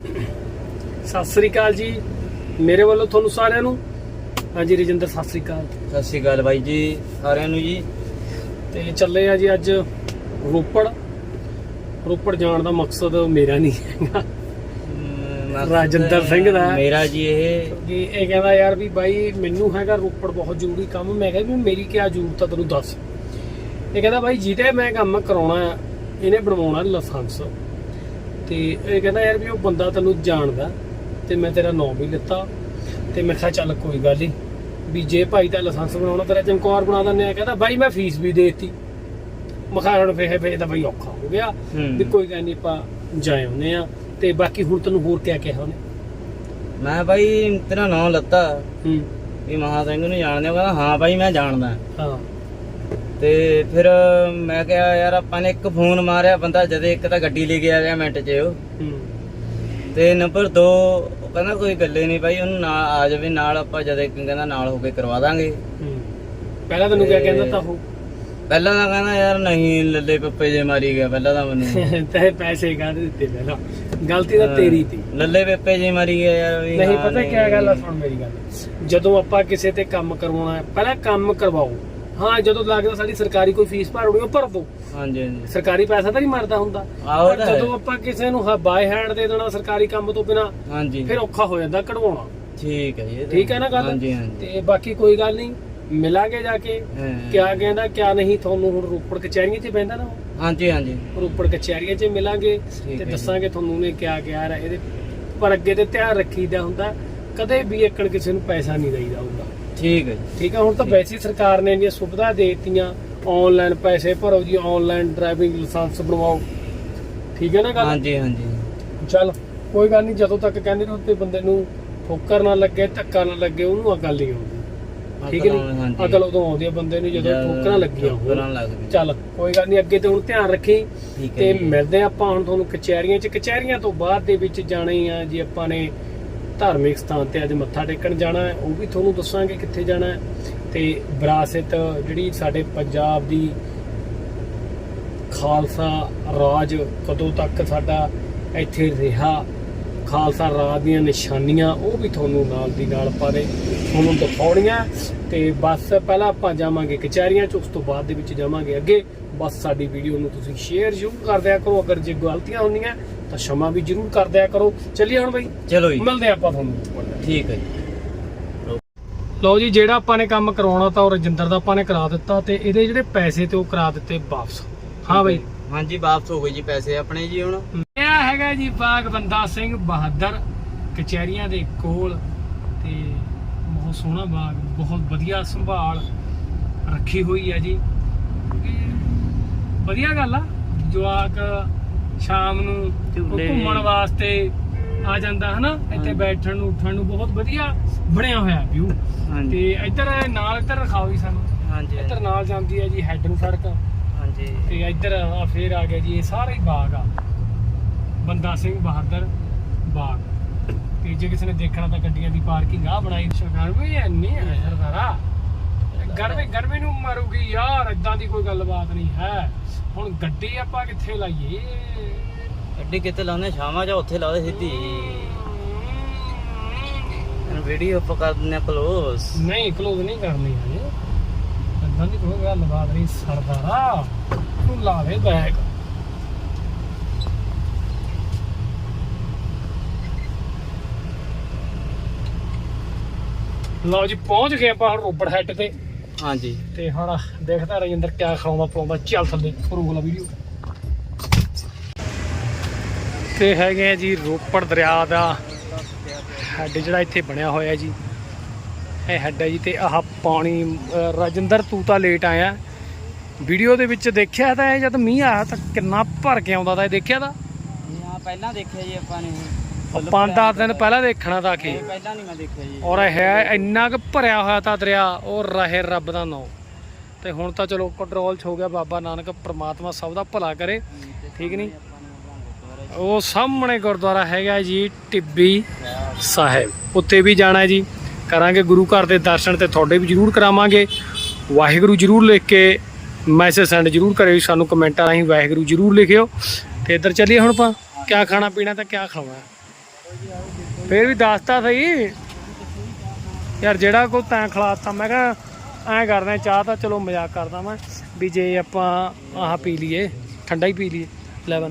ਸਤਿ ਸ੍ਰੀ ਅਕਾਲ ਜੀ। ਮੇਰੇ ਵੱਲੋਂ ਤੁਹਾਨੂੰ ਸਾਰਿਆਂ ਨੂੰ। ਹਾਂਜੀ ਰਜਿੰਦਰ ਸਤਿ ਸ੍ਰੀ ਅਕਾਲ। ਸਤਿ ਸ਼੍ਰੀ ਅਕਾਲ ਬਾਈ ਜੀ ਸਾਰਿਆਂ ਨੂੰ ਜੀ। ਤੇ ਚੱਲੇ ਆ ਜੀ ਅੱਜ ਰੋਪੜ। ਰੋਪੜ ਜਾਣ ਦਾ ਮਕਸਦ ਮੇਰਾ ਨਹੀਂ ਹੈਗਾ। ਅਮ, ਰਾਜਿੰਦਰ ਸਿੰਘ ਦਾ। ਮੇਰਾ ਜੀ ਇਹ। ਕਿ ਇਹ ਕਹਿੰਦਾ ਯਾਰ ਵੀ ਬਾਈ ਮੈਨੂੰ ਹੈਗਾ ਰੋਪੜ ਬਹੁਤ ਜ਼ਰੂਰੀ ਕੰਮ। ਮੈਂ ਕਿਹਾ ਵੀ ਮੇਰੀ ਕੀ ਜ਼ਰੂਰਤ ਆ ਤੈਨੂੰ ਦੱਸ। ਇਹ ਕਹਿੰਦਾ ਬਾਈ ਜਿਹਦੇ ਮੈਂ ਕੰਮ ਕਰਾਉਣਾ ਆ ਇਹਨੇ ਬਣਵਾਉਣਾ ਲਾਇਸੈਂਸ। ਤੇ ਇਹ ਕਹਿੰਦਾ ਯਾਰ ਵੀ ਉਹ ਬੰਦਾ ਤੈਨੂੰ ਜਾਣਦਾ ਤੇ ਮੈਂ ਤੇਰਾ ਨਾਮ ਵੀ ਲਿੱਤਾ ਤੇ ਮੈਂ ਕਿਹਾ ਚੱਲ ਕੋਈ ਗੱਲ ਨਹੀਂ ਵੀ ਜੇ ਭਾਈ ਦਾ ਲਾਇਸੈਂਸ ਬਣਾਉਣਾ ਤੇਰਾ ਚਮਕੌਰ ਬਣਾ ਦਿੰਦੇ ਆ ਕਹਿੰਦਾ ਬਾਈ ਮੈਂ ਫੀਸ ਵੀ ਦੇਤੀ। ਮਖਾ ਹੁਣ ਫੇਰ ਫੇਰ ਤਾਂ ਬਾਈ ਔਖਾ ਹੋ ਗਿਆ। ਵੀ ਕੋਈ ਗੱਲ ਨਹੀਂ ਆਪਾਂ ਜਾਏ ਆਉਂਦੇ ਆ ਤੇ ਬਾਕੀ ਹੁਣ ਤੈਨੂੰ ਹੋਰ ਕਿਆ ਕਿਹਾ ਉਹਨੇ? ਮੈਂ ਬਾਈ ਤੇਰਾ ਨਾਮ ਲੱਤਾ। ਹੂੰ। ਵੀ ਮਹਾ ਸਿੰਘ ਨੂੰ ਜਾਣਦੇ ਹੋ ਕਹਿੰਦਾ ਹਾਂ ਬਾਈ ਮੈਂ ਜਾਣਦਾ। ਹਾਂ। ਤੇ ਫਿਰ ਮੈਂ ਕਿਹਾ ਯਾਰ ਆਪਾਂ ਨੇ ਇੱਕ ਫੋਨ ਮਾਰਿਆ ਬੰਦਾ ਜਦੇ ਇੱਕ ਤਾਂ ਗੱਡੀ ਲੈ ਕੇ ਆ ਗਿਆ ਮਿੰਟ 'ਚ ਉਹ। ਤੇ ਨੰਬਰ 2 ਉਹ ਕਹਿੰਦਾ ਕੋਈ ਗੱਲੇ ਨਹੀਂ ਬਾਈ ਉਹਨੂੰ ਨਾਲ ਆ ਜਾਵੇ ਨਾਲ ਆਪਾਂ ਜਦੇ ਕਹਿੰਦਾ ਨਾਲ ਹੋ ਕੇ ਕਰਵਾ ਦਾਂਗੇ। ਪਹਿਲਾਂ ਤੈਨੂੰ ਕਿਆ ਕਹਿੰਦਾ ਤਾਂ ਉਹ? ਪਹਿਲਾਂ ਤਾਂ ਕਹਿੰਦਾ ਯਾਰ ਨਹੀਂ ਲੱਲੇ ਪੱਪੇ ਜੇ ਮਾਰੀ ਗਿਆ ਪਹਿਲਾਂ ਤਾਂ ਮੈਨੂੰ। ਤੇ ਪੈਸੇ ਕੱਢ ਦਿੱਤੇ ਪਹਿਲਾਂ? ਗਲਤੀ ਤਾਂ ਤੇਰੀ ਤੀ। ਲੱਲੇ ਪੱਪੇ ਜੇ ਮਾਰੀ ਗਿਆ ਯਾਰ ਨਹੀਂ ਪਤਾ ਕੀ ਗੱਲ ਆ ਸੁਣ ਮੇਰੀ ਗੱਲ। ਜਦੋਂ ਆਪਾਂ ਕਿਸੇ ਤੇ ਕੰਮ ਕਰਵਾਉਣਾ ਹੈ ਪਹਿਲਾਂ ਕੰਮ ਕਰਵਾਓ। ਹਾਂ ਜਦੋਂ ਲੱਗਦਾ ਸਾਡੀ ਸਰਕਾਰੀ ਕੋਈ ਫੀਸ ਭਰਉਣੀ ਉਹ ਭਰ ਦੋ। ਹਾਂਜੀ ਹਾਂਜੀ। ਸਰਕਾਰੀ ਪੈਸਾ ਤਾਂ ਨਹੀਂ ਮਰਦਾ ਹੁੰਦਾ। ਆਹੋ ਪਰ ਤਾਂ ਹੈ। ਜਦੋਂ ਆਪਾਂ ਕਿਸੇ ਨੂੰ ਬਾਈ ਹੈਂਡ ਦੇ ਦੇਣਾ ਸਰਕਾਰੀ ਕੰਮ ਤੋਂ ਬਿਨਾ ਹਾਂਜੀ। ਫਿਰ ਔਖਾ ਹੋ ਜਾਂਦਾ ਕਢਵਾਉਣਾ। ਠੀਕ ਹੈ ਜੀ ਇਹ ਤਾਂ- ਠੀਕ ਹੈ ਨਾ ਗੱਲ? ਹਾਂਜੀ ਹਾਂਜੀ। ਤੇ ਬਾਕੀ ਕੋਈ ਗੱਲ ਨਹੀਂ ਮਿਲਾਂਗੇ ਜਾ ਕੇ। ਹਾਂ। ਕਿਆ ਕਹਿੰਦਾ ਕਿਆ ਨਹੀਂ ਤੁਹਾਨੂੰ ਹੁਣ ਰੋਪੜ ਕਚਹਿਰੀਆਂ 'ਚ ਬਹਿੰਦਾ ਨਾ ਉਹ। ਹਾਂਜੀ ਹਾਂਜੀ। ਰੋਪੜ ਕਚਹਿਰੀਆਂ 'ਚ ਮਿਲਾਂਗੇ ਠੀਕ ਤੇ ਹੈ ਦੱਸਾਂਗੇ ਤੁਹਾਨੂੰ ਨੇ ਕਿਆ ਕਿਹਾ ਹੈ ਇਹਦੇ ਪਰ ਅੱਗੇ ਤੇ ਧਿਆਨ ਰੱਖੀਦਾ ਹੁੰਦਾ ਕਦੇ ਵੀ ਏਕੜ ਕਿਸੇ ਨੂੰ ਪੈਸਾ ਨਹੀਂ ਦੇਈਦਾ ਹੁੰਦਾ। ਠੀਕ ਹੈ ਜੀ। ਠੀਕ ਆ ਹੁਣ ਤਾਂ ਵੈਸੇ ਹੀ ਸਰਕਾਰ ਨੇ ਇੰਨੀਆਂ ਸੁਵਿਧਾ ਦੇ ਦਿੱਤੀਆਂ ਆਨਲਾਈਨ ਪੈਸੇ ਭਰੋ ਜੀ ਆਨਲਾਈਨ ਡਰਾਈਵਿੰਗ ਲਾਇਸੈਂਸ ਬਣਵਾਓ। ਠੀਕ ਹੈ ਨਾ ਗੱਲ? ਹਾਂਜੀ ਹਾਂਜੀ। ਚੱਲ ਕੋਈ ਗੱਲ ਨਹੀਂ ਜਦੋਂ ਤੱਕ ਕਹਿੰਦੇ ਨੇ ਉੱਤੇ ਬੰਦੇ ਨੂੰ ਠੋਕਰ ਨਾ ਲੱਗੇ ਧੱਕਾ ਨਾ ਲੱਗੇ ਉਹਨੂੰ ਅਕਲ ਨਹੀਂ ਆਉਂਦੀ। ਠੀਕ ਹੈ ਨਹੀਂ ਹਾਂਜੀ। ਅਕਲ ਉਦੋਂ ਆਉਂਦੀ ਹੈ ਬੰਦੇ ਨੂੰ ਜਦੋਂ ਠੋਕਰਾਂ ਲੱਗੀਆਂ ਹੋਣ। ਲੱਗ ਗਈਆਂ। ਚੱਲ ਕੋਈ ਗੱਲ ਨਹੀਂ ਅੱਗੇ ਤੇ ਹੁਣ ਧਿਆਨ ਰੱਖੀ। ਠੀਕ ਹੈ ਤੇ ਜੀ। ਮਿਲਦੇ ਹਾਂ ਆਪਾਂ ਹੁਣ ਤੁਹਾਨੂੰ ਕਚਹਿਰੀਆਂ 'ਚ। ਕਚਹਿਰੀਆਂ ਤੋਂ ਬਾਅਦ ਦੇ ਵਿੱਚ ਜਾਣਾ ਹੀ ਆ ਜੀ ਆਪਾਂ ਨੇ ਧਾਰਮਿਕ ਸਥਾਨ ਤੇ ਅੱਜ ਮੱਥਾ ਟੇਕਣ ਜਾਣਾ ਹੈ, ਉਹ ਵੀ ਤੁਹਾਨੂੰ ਦੱਸਾਂਗੇ ਕਿੱਥੇ ਜਾਣਾ ਹੈ। ਤੇ ਵਿਰਾਸਤ, ਜਿਹੜੀ ਸਾਡੇ ਪੰਜਾਬ ਦੀ ਖਾਲਸਾ ਰਾਜ ਕਦੋਂ ਤੱਕ ਸਾਡਾ ਇੱਥੇ ਰਿਹਾ, ਖਾਲਸਾ ਰਾਜ ਦੀਆਂ ਨਿਸ਼ਾਨੀਆਂ, ਉਹ ਵੀ ਤੁਹਾਨੂੰ ਨਾਲ ਦੀ ਨਾਲ ਆਪਾਂ ਤੁਹਾਨੂੰ ਦਿਖਾਉਣੀਆਂ। ਤੇ ਬਸ ਪਹਿਲਾਂ ਆਪਾਂ ਜਾਵਾਂਗੇ ਕਚਹਿਰੀਆਂ ਚ, ਉਸ ਤੋਂ ਬਾਅਦ ਦੇ ਵਿੱਚ ਜਾਵਾਂਗੇ ਅੱਗੇ। ਬਸ ਸਾਡੀ ਵੀਡੀਓ ਨੂੰ ਤੁਸੀਂ ਸ਼ੇਅਰ ਜ਼ਰੂਰ ਕਰ ਦਿਆ ਕਰੋ, ਅਗਰ ਜੇ ਗਲਤੀਆਂ ਹੁੰਦੀਆਂ ਤਾਂ ਸ਼ਮਾ ਵੀ ਜਰੂਰ ਕਰ ਦਿਆ ਕਰੋ। ਚੱਲੀਏ ਹੁਣ ਬਾਈ। ਚਲੋ ਜੀ। ਮਿਲਦੇ ਆਪਾਂ ਤੁਹਾਨੂੰ। ਠੀਕ ਹੈ ਜੀ। ਲਓ ਜੀ ਜਿਹੜਾ ਆਪਾਂ ਨੇ ਕੰਮ ਕਰਾਉਣਾ ਤਾਂ ਉਹ ਰਜਿੰਦਰ ਦਾ ਆਪਾਂ ਨੇ ਕਰਾ ਦਿੱਤਾ ਤੇ ਇਹਦੇ ਜਿਹੜੇ ਪੈਸੇ ਤੇ ਉਹ ਕਰਾ ਦਿੱਤੇ ਵਾਪਸ। ਹਾਂ ਬਾਈ। ਹਾਂਜੀ ਵਾਪਸ ਹੋ ਗਏ ਜੀ ਪੈਸੇ ਆਪਣੇ ਜੀ ਹੁਣ। ਇਹ ਹੈਗਾ ਜੀ ਬਾਗ ਬੰਦਾ ਸਿੰਘ ਬਹਾਦਰ ਕਚਹਿਰੀਆਂ ਦੇ ਕੋਲ ਤੇ ਬਹੁਤ ਸੋਹਣਾ ਬਾਗ ਬਹੁਤ ਵਧੀਆ ਸੰਭਾਲ ਰੱਖੀ ਹੋਈ ਹੈ ਜੀ। ਵਧੀਆ ਗੱਲ ਆ ਜਵਾਕ ਸ਼ਾਮ ਨੂੰ ਉਹ ਝੂਲੇ। ਘੁੰਮਣ ਵਾਸਤੇ ਆ ਜਾਂਦਾ ਹਨਾ? ਇੱਥੇ ਹਾਂਜੀ। ਬੈਠਣ ਨੂੰ ਉੱਠਣ ਨੂੰ ਬਹੁਤ ਵਧੀਆ ਬਣਿਆ ਹੋਇਆ ਵਿਊ ਹਾਂਜੀ। ਤੇ ਇੱਧਰ ਨਾਲ ਇੱਧਰ ਰਖਾਓ ਜੀ ਸਾਨੂੰ। ਹਾਂਜੀ ਇੱਧਰ ਨਾਲ ਜਾਂਦੀ ਹੈ ਜੀ ਹੈਡ ਨੂੰ ਸੜਕ ਹਾਂਜੀ। ਤੇ ਇੱਧਰ ਆ ਫੇਰ ਆ ਗਿਆ ਜੀ ਇਹ ਸਾਰਾ ਹੀ ਬਾਗ ਆ। ਬੰਦਾ ਸਿੰਘ ਬਹਾਦਰ ਬਾਗ। ਤੇ ਜੇ ਕਿਸੇ ਨੇ ਦੇਖਣਾ ਤਾਂ ਗੱਡੀਆਂ ਦੀ ਪਾਰਕਿੰਗ ਆ ਬਣਾਈ। ਗਰਮੀ ਐਨੀ ਹੈ। ਸਰਦਾਰਾ ਗਰਮੀ ਗਰਮੀ ਨੂੰ ਮਾਰੂਗੀ ਯਾਰ ਇਦਾਂ ਦੀ ਕੋਈ ਗੱਲਬਾਤ ਨਹੀਂ ਹੈ। ਹੁਣ ਗੱਡੀ ਆਪਾਂ ਕਿੱਥੇ ਲਾਈਏ? ਗੱਡੀ ਕਿਤੇ ਲਾਉਂਦੇ ਸ਼ਾਮਾਂ ਜਾਂ ਉੱਥੇ ਲਾ ਦੇ ਸਿੱਧੀ। ਵੀਡੀਓ ਆਪਾਂ ਕਰ ਦਿੰਦੇ ਆ ਕਲੋਜ਼ ਨਹੀਂ ਕਲੋਜ਼ ਨਹੀਂ ਕਰਨੀ ਹੈ ਇਦਾਂ ਦੀ ਕੋਈ ਗੱਲਬਾਤ ਨਹੀਂ ਸਰਦਾਰਾ ਤੂੰ ਲਾ ਦੇ ਬੈਗ ਲਓ ਜੀ ਪਹੁੰਚ ਗਏ ਆਪਾਂ ਹੁਣ ਰੋਪੜ ਹੈੱਡ ਤੇ। ਹਾਂਜੀ। ਤੇ ਹੁਣ ਦੇਖਦਾ ਰਜਿੰਦਰ ਕਿਆ ਖਾਉਂਦਾ ਪਾਉਂਦਾ ਚੱਲ ਥੱਲੇ ਰੋਕ ਲਾ ਵੀਡੀਓ। ਤੇ ਹੈਗੇ ਆ ਜੀ ਰੋਪੜ ਦਰਿਆ ਦਾ ਹੈੱਡ ਜਿਹੜਾ ਇੱਥੇ ਬਣਿਆ ਹੋਇਆ ਜੀ। ਇਹ ਹੈੱਡ ਹੈ ਜੀ ਤੇ ਆਹ ਪਾਣੀ ਰਾਜਿੰਦਰ ਤੂੰ ਤਾਂ ਲੇਟ ਆਇਆ। ਵੀਡੀਓ ਦੇ ਵਿੱਚ ਦੇਖਿਆ ਤਾਂ ਇਹ ਜਦ ਮੀਂਹ ਆਇਆ ਤਾਂ ਕਿੰਨਾ ਭਰ ਕੇ ਆਉਂਦਾ ਤਾਂ ਇਹ ਦੇਖਿਆ ਤਾਂ? ਹਾਂ ਪਹਿਲਾਂ ਦੇਖਿਆ ਜੀ ਆਪਾਂ ਨੇ। ਪੰਜ ਦਸ ਦਿਨ ਪਹਿਲਾਂ ਦੇਖਣਾ ਤਾਂ ਕਿ। ਪਹਿਲਾਂ ਨਹੀਂ ਮੈਂ ਦੇਖਿਆ ਜੀ। ਔਰ ਇਹ ਹੈ ਇੰਨਾ ਕੁ ਭਰਿਆ ਹੋਇਆ ਤਾਂ ਦਰਿਆ ਉਹ ਰਹੇ ਰੱਬ ਦਾ ਨਾਮ ਤੇ ਹੁਣ ਤਾਂ ਚਲੋ ਕੰਟਰੋਲ 'ਚ ਹੋ ਗਿਆ ਬਾਬਾ ਨਾਨਕ ਪ੍ਰਮਾਤਮਾ ਸਭ ਦਾ ਭਲਾ ਕਰੇ। ਠੀਕ ਨਹੀਂ? ਉਹ ਸਾਹਮਣੇ ਗੁਰਦੁਆਰਾ ਹੈਗਾ ਜੀ ਟਿੱਬੀ ਸਾਹਿਬ। ਉੱਥੇ ਵੀ ਜਾਣਾ ਜੀ। ਕਰਾਂਗੇ ਗੁਰੂ ਘਰ ਦੇ ਦਰਸ਼ਨ ਤੇ ਤੁਹਾਡੇ ਵੀ ਜ਼ਰੂਰ ਕਰਾਵਾਂਗੇ। ਵਾਹਿਗੁਰੂ ਜ਼ਰੂਰ ਲਿਖ ਕੇ ਮੈਸੇਜ ਸੈਂਡ ਜ਼ਰੂਰ ਕਰਿਓ ਸਾਨੂੰ ਕਮੈਂਟਾਂ ਰਾਹੀਂ ਵਾਹਿਗੁਰੂ ਜ਼ਰੂਰ ਲਿਖਿਓ। ਤੇ ਇੱਧਰ ਚੱਲੀਏ ਹੁਣ ਆਪਾਂ। ਕਿਆ ਖਾਣਾ ਪੀਣਾ ਤਾਂ ਕਿਆ ਖਾਣਾ? ਫੇਰ ਵੀ ਦੱਸਤਾ ਸਹੀ? ਯਾਰ ਜਿਹੜਾ ਕੋ ਤੈਂ ਖਿਲਾਤਾ ਮੈਂ ਕਿਹਾ ਐਂ ਕਰਦੇ ਚਾਹ ਤਾਂ ਚਲੋ ਮਜ਼ਾਕ ਕਰਦਾ ਮੈਂ ਵੀ ਜੇ ਆਪਾਂ ਆਹ ਪੀ ਲਈਏ ਠੰਡਾ ਹੀ ਪੀ ਲਈਏ 11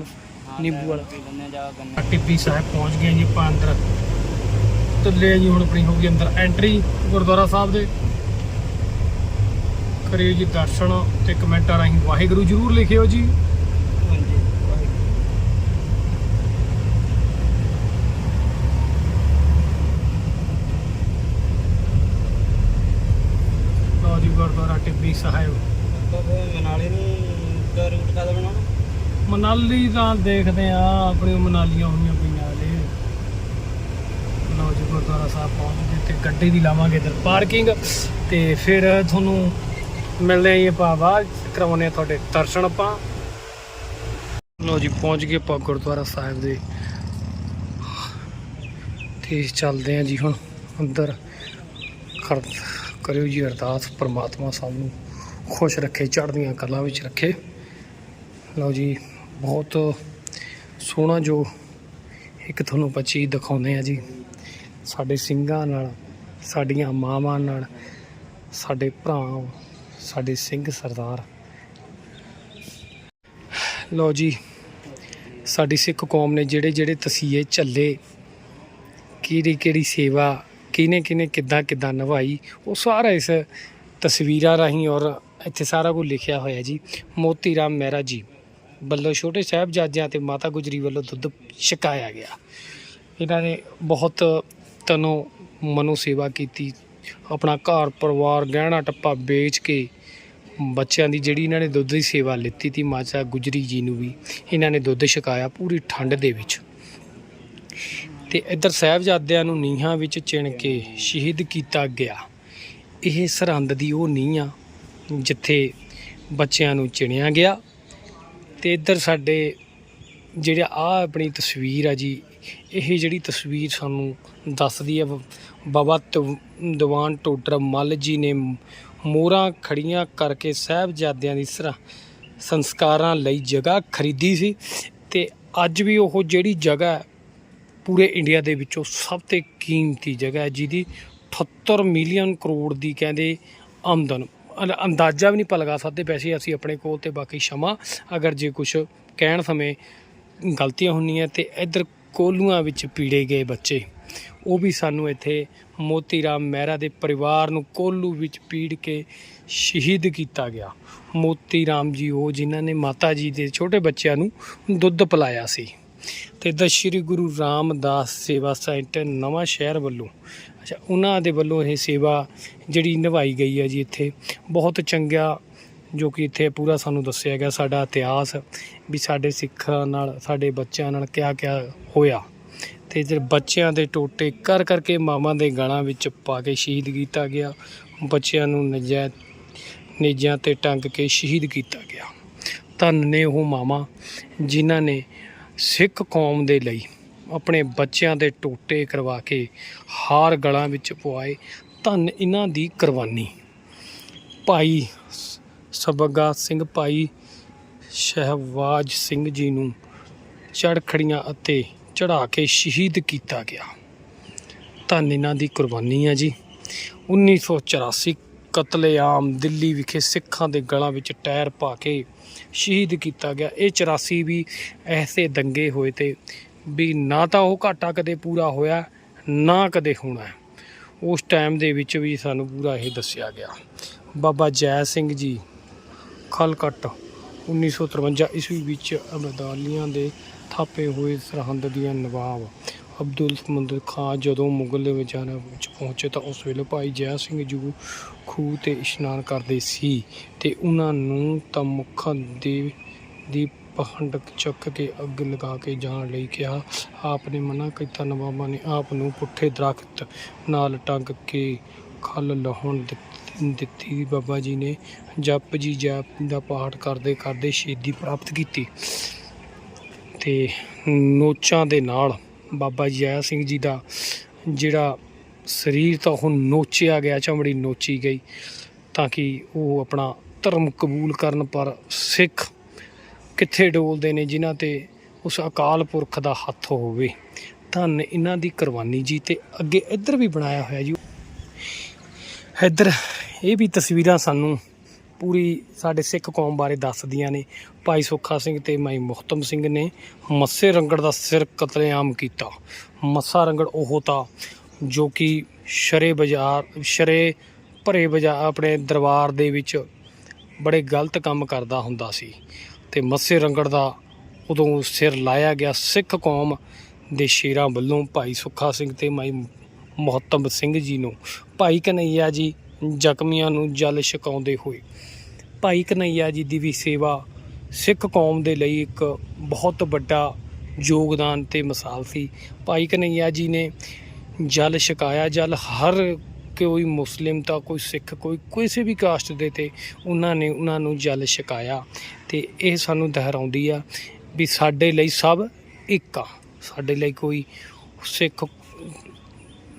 ਨਿੰਬੂ ਵਾਲਾ। ਟਿੱਬੀ ਸਾਹਿਬ ਪਹੁੰਚ ਗਏ ਜੀ ਆਪਾਂ ਅੰਦਰ। ਚੱਲੇ ਜੀ ਹੁਣ ਆਪਣੀ ਹੋ ਗਈ ਅੰਦਰ ਐਂਟਰੀ ਗੁਰਦੁਆਰਾ ਸਾਹਿਬ ਦੇ। ਕਰਿਓ ਜੀ ਦਰਸ਼ਨ ਤੇ ਕਮੈਂਟਾਂ ਰਾਹੀਂ ਵਾਹਿਗੁਰੂ ਜਰੂਰ ਲਿਖਿਓ ਜੀ ਹਾਂਜੀ ਲਓ ਜੀ ਆਪਾਂ ਫਿਰ ਮਨਾਲੀ ਨੂੰ ਦਾ ਰੂਟ ਕਦ ਬਣਾਉਣਾ? ਮਨਾਲੀ ਦਾ ਦੇਖਦੇ ਆ ਆਪਣੀ ਮਨਾਲੀਆਂ ਹੋਈਆਂ ਪਈਆਂ ਨੇ ਲਓ ਜੀ ਗੁਰਦੁਆਰਾ ਸਾਹਿਬ ਪਹੁੰਚ ਗਏ ਤੇ ਗੱਡੀ ਦੀ ਲਾਵਾਂਗੇ ਇੱਧਰ ਪਾਰਕਿੰਗ। ਤੇ ਫਿਰ ਤੁਹਾਨੂੰ ਮਿਲਦੇ ਆਂ ਆਪਾਂ ਬਾਅਦ ਕਰਾਉਣੇ ਆ ਤੁਹਾਡੇ ਦਰਸ਼ਨ ਆਪਾਂ। ਲਓ ਜੀ ਪਹੁੰਚ ਗਏ ਆਪਾਂ ਗੁਰਦੁਆਰਾ ਸਾਹਿਬ ਦੇ। ਤੇ ਚੱਲਦੇ ਆਂ ਜੀ ਹੁਣ ਅੰਦਰ। ਕਰ ਕਰਿਓ ਜੀ, ਅਰਦਾਸ ਪ੍ਰਮਾਤਮਾ ਸਭ ਨੂੰ ਖੁਸ਼ ਰੱਖੇ, ਚੜ੍ਹਦੀਆਂ ਕਲਾਂ ਵਿੱਚ ਰੱਖੇ। ਲਓ ਜੀ, ਬਹੁਤ ਸੋਹਣਾ ਜੋ ਇੱਕ ਤੁਹਾਨੂੰ ਆਪਾਂ ਦਿਖਾਉਂਦੇ ਆ ਜੀ। ਸਾਡੇ ਸਿੰਘਾਂ ਨਾਲ, ਸਾਡੀਆਂ ਮਾਵਾਂ ਨਾਲ, ਸਾਡੇ ਭਰਾ ਸਾਡੇ ਸਿੰਘ ਸਰਦਾਰ। ਲਓ ਜੀ, ਸਾਡੀ ਸਿੱਖ ਕੌਮ ਨੇ ਜਿਹੜੇ ਜਿਹੜੇ ਤਸੀਹੇ ਝੱਲੇ ਕਿਹੜੀ ਕਿਹੜੀ ਸੇਵਾ ਕਿਹਨੇ ਕਿਹਨੇ ਕਿੱਦਾਂ ਕਿੱਦਾਂ ਨਿਭਾਈ, ਉਹ ਸਾਰਾ ਇਸ ਤਸਵੀਰਾਂ ਰਾਹੀਂ ਔਰ ਇੱਥੇ ਸਾਰਾ ਕੁਝ ਲਿਖਿਆ ਹੋਇਆ ਜੀ। ਮੋਤੀ ਰਾਮ ਮਹਿਰਾ ਜੀ ਵੱਲੋਂ ਛੋਟੇ ਸਾਹਿਬਜ਼ਾਦਿਆਂ ਤੇ ਮਾਤਾ ਗੁਜਰੀ ਵੱਲੋਂ ਦੁੱਧ ਛਕਾਇਆ ਗਿਆ। ਇਹਨਾਂ ਨੇ ਬਹੁਤ ਤਨੋ ਮਨੋ ਸੇਵਾ ਕੀਤੀ। ਆਪਣਾ ਘਰ, ਪਰਿਵਾਰ, ਗਹਿਣਾ ਟੱਪਾ ਵੇਚ ਕੇ ਬੱਚਿਆਂ ਦੀ ਜਿਹੜੀ ਇਹਨਾਂ ਨੇ ਦੁੱਧ ਦੀ ਸੇਵਾ ਲਿੱਤੀ ਤੀ, ਮਾਤਾ ਗੁਜਰੀ ਜੀ ਨੂੰ ਵੀ ਇਹਨਾਂ ਨੇ ਦੁੱਧ ਛਕਾਇਆ ਪੂਰੀ ਠੰਡ ਦੇ ਵਿੱਚ। ਤੇ ਇੱਧਰ ਸਾਹਿਬਜ਼ਾਦਿਆਂ ਨੂੰ ਨੀਹਾਂ ਵਿੱਚ ਚਿਣ ਕੇ ਸ਼ਹੀਦ ਕੀਤਾ ਗਿਆ। ਇਹ ਸਰਹੰਦ ਦੀ ਉਹ ਨੀਂਹ ਆ, ਜਿੱਥੇ ਬੱਚਿਆਂ ਨੂੰ ਚਿਣਿਆ ਗਿਆ। ਤੇ ਇੱਧਰ ਸਾਡੇ ਜਿਹੜਾ ਆ ਆਪਣੀ ਤਸਵੀਰ ਆ ਜੀ, ਇਹ ਜਿਹੜੀ ਤਸਵੀਰ ਸਾਨੂੰ ਦੱਸਦੀ ਹੈ ਬ- ਬਾਬਾ ਤ- ਦੀਵਾਨ ਟੋਡਰ ਮੱਲ ਜੀ ਨੇ ਮੋਹਰਾਂ ਖੜੀਆਂ ਕਰਕੇ ਸਾਹਿਬਜ਼ਾਦਿਆਂ ਦੀ ਸਰਾ, ਸੰਸਕਾਰਾਂ ਲਈ ਜਗ੍ਹਾ ਖਰੀਦੀ ਸੀ। ਤੇ ਅੱਜ ਵੀ ਉਹ ਜਿਹੜੀ ਜਗ੍ਹਾ ਪੂਰੇ ਇੰਡੀਆ ਦੇ ਵਿੱਚੋਂ ਸਭ ਤੋਂ ਕੀਮਤੀ ਜਗ੍ਹਾ ਹੈ, ਜਿਹਦੀ 78 ਮਿਲੀਅਨ ਕਰੋੜ ਦੀ ਕਹਿੰਦੇ ਆਮਦਨ। ਅੰ- ਅੰਦਾਜ਼ਾ ਵੀ ਨਹੀਂ ਪਾ ਸਕਦੇ ਪੈਸੇ ਅਸੀਂ ਆਪਣੇ ਕੋਲ ਤੇ ਬਾਕੀ ਸ਼ਮਾ, ਅਗਰ ਜੇ ਕੁਝ ਕਹਿਣ ਸਮੇਂ ਗਲਤੀਆਂ ਹੁੰਦੀਆਂ ਤੇ ਇੱਧਰ ਕੋਲੂਆਂ ਵਿੱਚ ਪੀੜੇ ਗਏ ਬੱਚੇ। ਉਹ ਵੀ ਸਾਨੂੰ ਇੱਥੇ ਮੋਤੀ ਰਾਮ ਮਹਿਰਾ ਦੇ ਪਰਿਵਾਰ ਨੂੰ ਕੋਲੂ ਵਿੱਚ ਪੀੜ ਕੇ ਸ਼ਹੀਦ ਕੀਤਾ ਗਿਆ। ਮੋਤੀ ਰਾਮ ਜੀ ਉਹ ਜਿਨ੍ਹਾਂ ਨੇ ਮਾਤਾ ਜੀ ਦੇ ਛੋਟੇ ਬੱਚਿਆਂ ਨੂੰ ਦੁੱਧ ਪਿਲਾਇਆ ਸੀ। ਤੇ ਇੱਧਰ ਸ਼੍ਰੀ ਗੁਰੂ ਰਾਮਦਾਸ ਸੇਵਾ ਸੈਂਟਰ ਨਵਾਂ ਸ਼ਹਿਰ ਵੱਲੋਂ, ਅੱਛਾ, ਉਹਨਾਂ ਦੇ ਵੱਲੋਂ ਇਹ ਸੇਵਾ ਜਿਹੜੀ ਨਿਭਾਈ ਗਈ ਹੈ ਜੀ ਇੱਥੇ, ਬਹੁਤ ਚੰਗਾ ਜੋ ਕਿ ਇੱਥੇ ਪੂਰਾ ਸਾਨੂੰ ਦੱਸਿਆ ਗਿਆ ਸਾਡਾ ਇਤਿਹਾਸ ਵੀ ਸਾਡੇ ਸਿੱਖਾਂ ਨਾਲ, ਸਾਡੇ ਬੱਚਿਆਂ ਨਾਲ ਕਿਆ ਕਿਆ ਹੋਇਆ। ਤੇ ਜਿਹੜੇ ਬੱਚਿਆਂ ਦੇ ਟੋਟੇ ਕਰ ਕਰਕੇ ਮਾਵਾਂ ਦੇ ਗਲਾਂ ਵਿੱਚ ਪਾ ਕੇ ਸ਼ਹੀਦ ਕੀਤਾ ਗਿਆ, ਬੱਚਿਆਂ ਨੂੰ ਨਜਾਇਜ਼ ਨੇਜਾਂ ਤੇ ਟੰਗ ਕੇ ਸ਼ਹੀਦ ਕੀਤਾ ਗਿਆ। ਧੰਨ ਨੇ ਉਹ ਮਾਵਾਂ ਜਿਨ੍ਹਾਂ ਨੇ ਸਿੱਖ ਕੌਮ ਦੇ ਲਈ ਆਪਣੇ ਬੱਚਿਆਂ ਦੇ ਟੋਟੇ ਕਰਵਾ ਕੇ ਹਾਰ ਗਲਾਂ ਵਿੱਚ ਪਵਾਏ, ਧੰਨ ਇਹਨਾਂ ਦੀ ਕੁਰਬਾਨੀ। ਭਾਈ ਸ- ਸਬਗਾ ਸਿੰਘ, ਭਾਈ ਸ਼ਹਿਬਾਜ਼ ਸਿੰਘ ਜੀ ਨੂੰ ਚੜਖੜੀਆਂ ਅਤੇ ਚੜਾ ਕੇ ਸ਼ਹੀਦ ਕੀਤਾ ਗਿਆ। ਧੰਨ ਇਹਨਾਂ ਦੀ ਕੁਰਬਾਨੀ ਆ ਜੀ। 1984 ਕਤਲੇਆਮ ਦਿੱਲੀ ਵਿਖੇ ਸਿੱਖਾਂ ਦੇ ਗਲਾਂ ਵਿੱਚ ਟਾਇਰ ਪਾ ਕੇ ਸ਼ਹੀਦ ਕੀਤਾ ਗਿਆ। ਇਹ 84 ਵੀ ਐਸੇ ਦੰਗੇ ਹੋਏ ਤੇ ਵੀ ਨਾ ਤਾਂ ਉਹ ਘਾਟਾ ਕਦੇ ਪੂਰਾ ਹੋਇਆ, ਨਾ ਕਦੇ ਹੋਣਾ। ਉਸ ਟਾਈਮ ਦੇ ਵਿੱਚ ਵੀ ਸਾਨੂੰ ਪੂਰਾ ਇਹ ਦੱਸਿਆ ਗਿਆ। ਬਾਬਾ ਜੈ ਸਿੰਘ ਜੀ, ਖਲਕਟ 1953 ਈਸਵੀ ਵਿੱਚ ਅਬਦਾਲੀਆਂ ਦੇ ਥਾਪੇ ਹੋਏ ਸਰਹੰਦ ਦੀਆਂ ਨਵਾਬ ਅਬਦੁਲ ਸਮੁੰਦਰ ਖਾਨ ਜਦੋਂ ਮੁਗਲ ਵਿਚਾਰਾਂ ਵਿੱਚ ਪਹੁੰਚੇ ਤਾਂ ਉਸ ਵੇਲੇ ਭਾਈ ਜੈ ਸਿੰਘ ਜੂ ਖੂਹ ਤੇ ਇਸ਼ਨਾਨ ਕਰਦੇ ਸੀ ਤੇ ਉਹਨਾਂ ਨੂੰ ਤਾਂ ਮੁੱਖਾਂ ਦੇ, ਦੀ ਪਹੰਡ ਚੱਕ ਕੇ ਅੱਗ ਲਗਾ ਕੇ ਜਾਣ ਲਈ ਕਿਹਾ। ਆਪ ਨੇ ਮਨਾ ਕੀਤਾ, ਨਵਾਬਾਂ ਨੇ ਆਪ ਨੂੰ ਪੁੱਠੇ ਦਰਖਤ ਨਾਲ ਟੰਗ ਕੇ ਖਲ ਲਾਹੁਣ ਦਿੱਤ- ਦਿੱਤੀ। ਬਾਬਾ ਜੀ ਨੇ ਜਪ ਜੀ ਜਪ ਦਾ ਪਾਠ ਕਰਦੇ ਕਰਦੇ ਸ਼ਹੀਦੀ ਪ੍ਰਾਪਤ ਕੀਤੀ ਤੇ ਨੋਚਾਂ ਦੇ ਨਾਲ ਬਾਬਾ ਜੈ ਸਿੰਘ ਜੀ ਦਾ, ਜਿਹੜਾ ਸਰੀਰ ਤਾਂ ਉਹ ਨੋਚਿਆ ਗਿਆ, ਚਮੜੀ ਨੋਚੀ ਗਈ, ਤਾਂ ਕਿ ਉਹ ਆਪਣਾ ਧਰਮ ਕਬੂਲ ਕਰਨ, ਪਰ ਸਿੱਖ ਕਿੱਥੇ ਡੋਲਦੇ ਨੇ ਜਿਨ੍ਹਾਂ ਤੇ ਉਸ ਅਕਾਲ ਪੁਰਖ ਦਾ ਹੱਥ ਹੋਵੇ। ਧੰਨ ਇਹਨਾਂ ਦੀ ਕੁਰਬਾਨੀ ਜੀ ਤੇ ਅੱਗੇ ਇੱਧਰ ਵੀ ਬਣਾਇਆ ਹੋਇਆ ਜੀ। ਇੱਧਰ ਇਹ ਵੀ ਤਸਵੀਰਾਂ ਸਾਨੂੰ ਪੂਰੀ ਸਾਡੇ ਸਿੱਖ ਕੌਮ ਬਾਰੇ ਦੱਸਦੀਆਂ ਨੇ। ਭਾਈ ਸੁੱਖਾ ਸਿੰਘ ਤੇ ਮਾਈ ਮੁਹਤਮ ਸਿੰਘ ਨੇ ਮੱਸੇ ਰੰਗੜ ਦਾ ਸਿਰ ਕਤਲੇਆਮ ਕੀਤਾ। ਮੱਸਾ ਰੰਗੜ ਉਹ ਤਾਂ ਜੋ ਕਿ ਸ਼ਰੇ ਬਾਜ਼ਾਰ, ਸ਼ਰੇ ਭਰੇ ਬਾਜ਼ਾਰ, ਆਪਣੇ ਦਰਬਾਰ ਦੇ ਵਿੱਚ ਬੜੇ ਗਲਤ ਕੰਮ ਕਰਦਾ ਹੁੰਦਾ ਸੀ ਤੇ ਮੱਸੇ ਰੰਗੜ ਦਾ ਉਦੋਂ ਸਿਰ ਲਾਇਆ ਗਿਆ ਸਿੱਖ ਕੌਮ ਦੇ ਸ਼ੇਰਾਂ ਵੱਲੋਂ ਭਾਈ ਸੁੱਖਾ ਸਿੰਘ ਤੇ ਮਾਈ ਮੁਹੱਤਮ ਸਿੰਘ ਜੀ ਨੂੰ। ਭਾਈ ਕਨਈਆ ਜੀ? ਜ਼ਖਮੀਆਂ ਨੂੰ ਜਲ ਛਕਾਉਂਦੇ ਹੋਏ। ਭਾਈ ਕਨਈਆ ਜੀ ਦੀ ਵੀ ਸੇਵਾ ਸਿੱਖ ਕੌਮ ਦੇ ਲਈ ਇੱਕ ਬਹੁਤ ਵੱਡਾ ਯੋਗਦਾਨ ਤੇ ਮਿਸਾਲ ਸੀ। ਭਾਈ ਕਨਈਆ ਜੀ ਨੇ ਜਲ ਛਕਾਇਆ, ਜਲ ਹਰ ਕੋਈ ਮੁਸਲਿਮ ਤਾਂ ਕੋਈ ਸਿੱਖ, ਕੋਈ ਕਿਸੇ ਵੀ ਕਾਸਟ ਦੇ ਤੇ ਉਹਨਾਂ ਨੇ ਉਹਨਾਂ ਨੂੰ ਜਲ ਛਕਾਇਆ ਤੇ ਇਹ ਸਾਨੂੰ ਦੁਹਰਾਉਂਦੀ ਆ ਵੀ ਸਾਡੇ ਲਈ ਸਭ ਇੱਕ ਆ। ਸਾਡੇ ਲਈ ਕੋਈ ਸਿੱਖ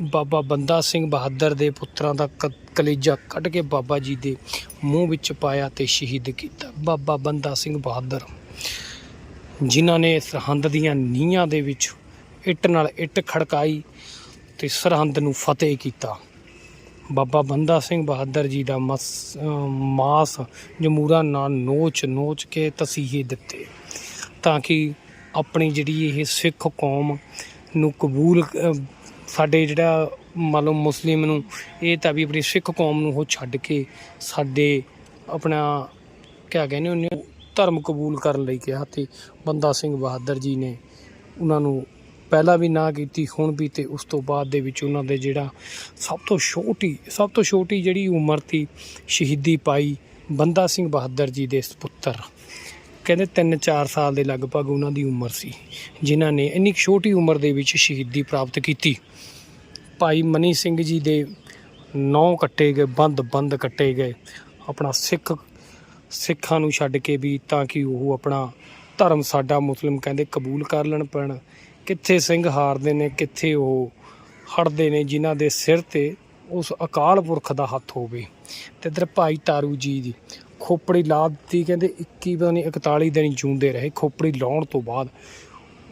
ਬਾਬਾ ਬੰਦਾ ਸਿੰਘ ਬਹਾਦਰ ਦੇ ਪੁੱਤਰਾਂ ਦਾ ਕ- ਕਲੇਜਾ ਕੱਢ ਕੇ ਬਾਬਾ ਜੀ ਦੇ ਮੂੰਹ ਵਿੱਚ ਪਾਇਆ ਤੇ ਸ਼ਹੀਦ ਕੀਤਾ। ਬਾਬਾ ਬੰਦਾ ਸਿੰਘ ਬਹਾਦਰ, ਜਿਨ੍ਹਾਂ ਨੇ ਸਰਹੰਦ ਦੀਆਂ ਨੀਹਾਂ ਦੇ ਵਿੱਚ ਇੱਟ ਨਾਲ ਇੱਟ ਖੜਕਾਈ ਤੇ ਸਰਹੰਦ ਨੂੰ ਫਤਿਹ ਕੀਤਾ। ਬਾਬਾ ਬੰਦਾ ਸਿੰਘ ਬਹਾਦਰ ਜੀ ਦਾ ਮਸ ਮਾਸ ਜਮੂਰਾ ਨਾਲ ਨੋਚ ਨੋਚ ਕੇ ਤਸੀਹੇ ਦਿੱਤੇ ਤਾਂ ਕਿ ਆਪਣੀ ਜਿਹੜੀ ਇਹ ਸਿੱਖ ਕੌਮ ਨੂੰ ਕਬੂਲ ਸਾਡੇ ਜਿਹੜਾ ਮੰਨ ਲਓ ਮੁਸਲਿਮ ਨੂੰ, ਇਹ ਤਾਂ ਵੀ ਆਪਣੀ ਸਿੱਖ ਕੌਮ ਨੂੰ ਉਹ ਛੱਡ ਕੇ ਸਾਡੇ ਆਪਣਾ ਕਿਆ ਕਹਿੰਦੇ ਉਹਨੇ ਧਰਮ ਕਬੂਲ ਕਰਨ ਲਈ ਕਿਹਾ ਤੇ ਬੰਦਾ ਸਿੰਘ ਬਹਾਦਰ ਜੀ ਨੇ ਉਹਨਾਂ ਨੂੰ ਪਹਿਲਾਂ ਵੀ ਨਾ ਕੀਤੀ, ਹੁਣ ਵੀ ਤੇ ਉਸ ਤੋਂ ਬਾਅਦ ਦੇ ਵਿੱਚ ਉਹਨਾਂ ਦੇ ਜਿਹੜਾ ਸਭ ਤੋਂ ਛੋਟੀ, ਸਭ ਤੋਂ ਛੋਟੀ ਜਿਹੜੀ ਉਮਰ ਸੀ, ਸ਼ਹੀਦੀ ਪਾਈ ਬੰਦਾ ਸਿੰਘ ਬਹਾਦਰ ਜੀ ਦੇ ਪੁੱਤਰ। ਕਹਿੰਦੇ 3-4 ਸਾਲ ਦੇ ਲਗਭਗ ਉਹਨਾਂ ਦੀ ਉਮਰ ਸੀ, ਜਿਨ੍ਹਾਂ ਨੇ ਇੰਨੀ ਕੁ ਛੋਟੀ ਉਮਰ ਦੇ ਵਿੱਚ ਸ਼ਹੀਦੀ ਪ੍ਰਾਪਤ ਕੀਤੀ। ਭਾਈ ਮਨੀ ਸਿੰਘ ਜੀ ਦੇ ਨੌ ਕੱਟੇ ਗਏ, ਬੰਦ ਬੰਦ ਕੱਟੇ ਗਏ। ਆਪਣਾ ਸਿੱਖ, ਸਿੱਖਾਂ ਨੂੰ ਛੱਡ ਕੇ ਵੀ ਤਾਂ ਕਿ ਉਹ ਆਪਣਾ ਧਰਮ ਸਾਡਾ ਮੁਸਲਿਮ ਕਹਿੰਦੇ ਕਬੂਲ ਕਰ ਲੈਣ ਪੈਣ। ਕਿੱਥੇ ਸਿੰਘ ਹਾਰਦੇ ਨੇ, ਕਿੱਥੇ ਉਹ ਹੜਦੇ ਨੇ, ਜਿਨ੍ਹਾਂ ਦੇ ਸਿਰ ਤੇ ਉਸ ਅਕਾਲ ਪੁਰਖ ਦਾ ਹੱਥ ਹੋਵੇ। ਤੇ ਇਧਰ ਭਾਈ ਤਾਰੂ ਜੀ ਦੀ ਖੋਪੜੀ ਲਾ ਦਿੱਤੀ, ਕਹਿੰਦੇ 21 ਪਤਾ ਨਹੀਂ 41 ਦਿਨ ਜੂੰਦੇ ਰਹੇ, ਖੋਪੜੀ ਲਾਉਣ ਤੋਂ ਬਾਅਦ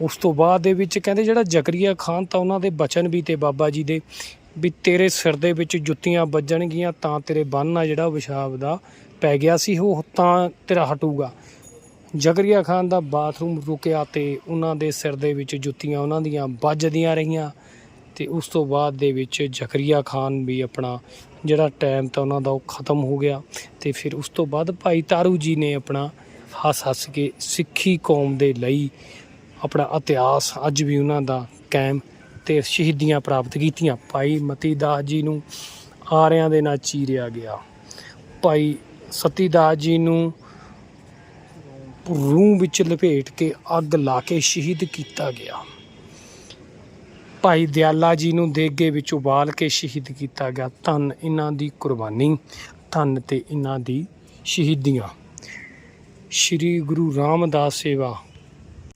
ਉਸ ਤੋਂ ਬਾਅਦ ਦੇ ਵਿੱਚ ਕਹਿੰਦੇ ਜਿਹੜਾ ਜ਼ਕਰੀਆ ਖਾਨ ਤਾਂ ਉਹਨਾਂ ਦੇ ਬਚਨ ਵੀ ਤੇ ਬਾਬਾ ਜੀ ਦੇ, ਵੀ ਤੇਰੇ ਸਿਰ ਦੇ ਵਿੱਚ ਜੁੱਤੀਆਂ ਵੱਜਣਗੀਆਂ ਤਾਂ ਤੇਰੇ ਬੰਨ ਆ ਜਿਹੜਾ ਵਿਸ਼ਾਬ ਦਾ ਪੈ ਗਿਆ ਸੀ, ਉਹ ਤਾਂ ਤੇਰਾ ਹਟੂਗਾ। ਜ਼ਕਰੀਆ ਖਾਨ ਦਾ ਬਾਥਰੂਮ ਰੁਕਿਆ ਤੇ ਉਹਨਾਂ ਦੇ ਸਿਰ ਦੇ ਵਿੱਚ ਜੁੱਤੀਆਂ ਉਹਨਾਂ ਦੀਆਂ ਵੱਜਦੀਆਂ ਰਹੀਆਂ ਤੇ ਉਸ ਤੋਂ ਬਾਅਦ ਦੇ ਵਿੱਚ ਜ਼ਕਰੀਆ ਖਾਨ ਵੀ ਆਪਣਾ ਜਿਹੜਾ ਟਾਈਮ ਤਾਂ ਉਹਨਾਂ ਦਾ ਉਹ ਖਤਮ ਹੋ ਗਿਆ ਤੇ ਫਿਰ ਉਸ ਤੋਂ ਬਾਅਦ ਭਾਈ ਤਾਰੂ ਜੀ ਨੇ ਆਪਣਾ ਹੱਸ ਹੱਸ ਕੇ ਸਿੱਖੀ ਕੌਮ ਦੇ ਲਈ ਆਪਣਾ ਇਤਿਹਾਸ ਅੱਜ ਵੀ ਉਹਨਾਂ ਦਾ ਕਾਇਮ ਤੇ ਸ਼ਹੀਦੀਆਂ ਪ੍ਰਾਪਤ ਕੀਤੀਆਂ। ਭਾਈ ਮਤੀ ਦਾਸ ਜੀ ਨੂੰ ਆਰਿਆਂ ਦੇ ਨਾਲ ਚੀਰਿਆ ਗਿਆ। ਭਾਈ ਸਤੀ ਦਾਸ ਜੀ ਨੂੰ ਰੂਹ ਵਿੱਚ ਲਪੇਟ ਕੇ ਅੱਗ ਲਾ ਕੇ ਸ਼ਹੀਦ ਕੀਤਾ ਗਿਆ। ਭਾਈ ਦਿਆਲਾ ਜੀ ਨੂੰ ਦੇਗੇ ਵਿੱਚ ਉਬਾਲ ਕੇ ਸ਼ਹੀਦ ਕੀਤਾ ਗਿਆ। ਧੰਨ ਇਹਨਾਂ ਦੀ ਕੁਰਬਾਨੀ, ਧੰਨ ਤੇ ਇਹਨਾਂ ਦੀ ਸ਼ਹੀਦੀਆਂ। ਸ਼੍ਰੀ ਗੁਰੂ ਰਾਮਦਾਸ ਸੇਵਾ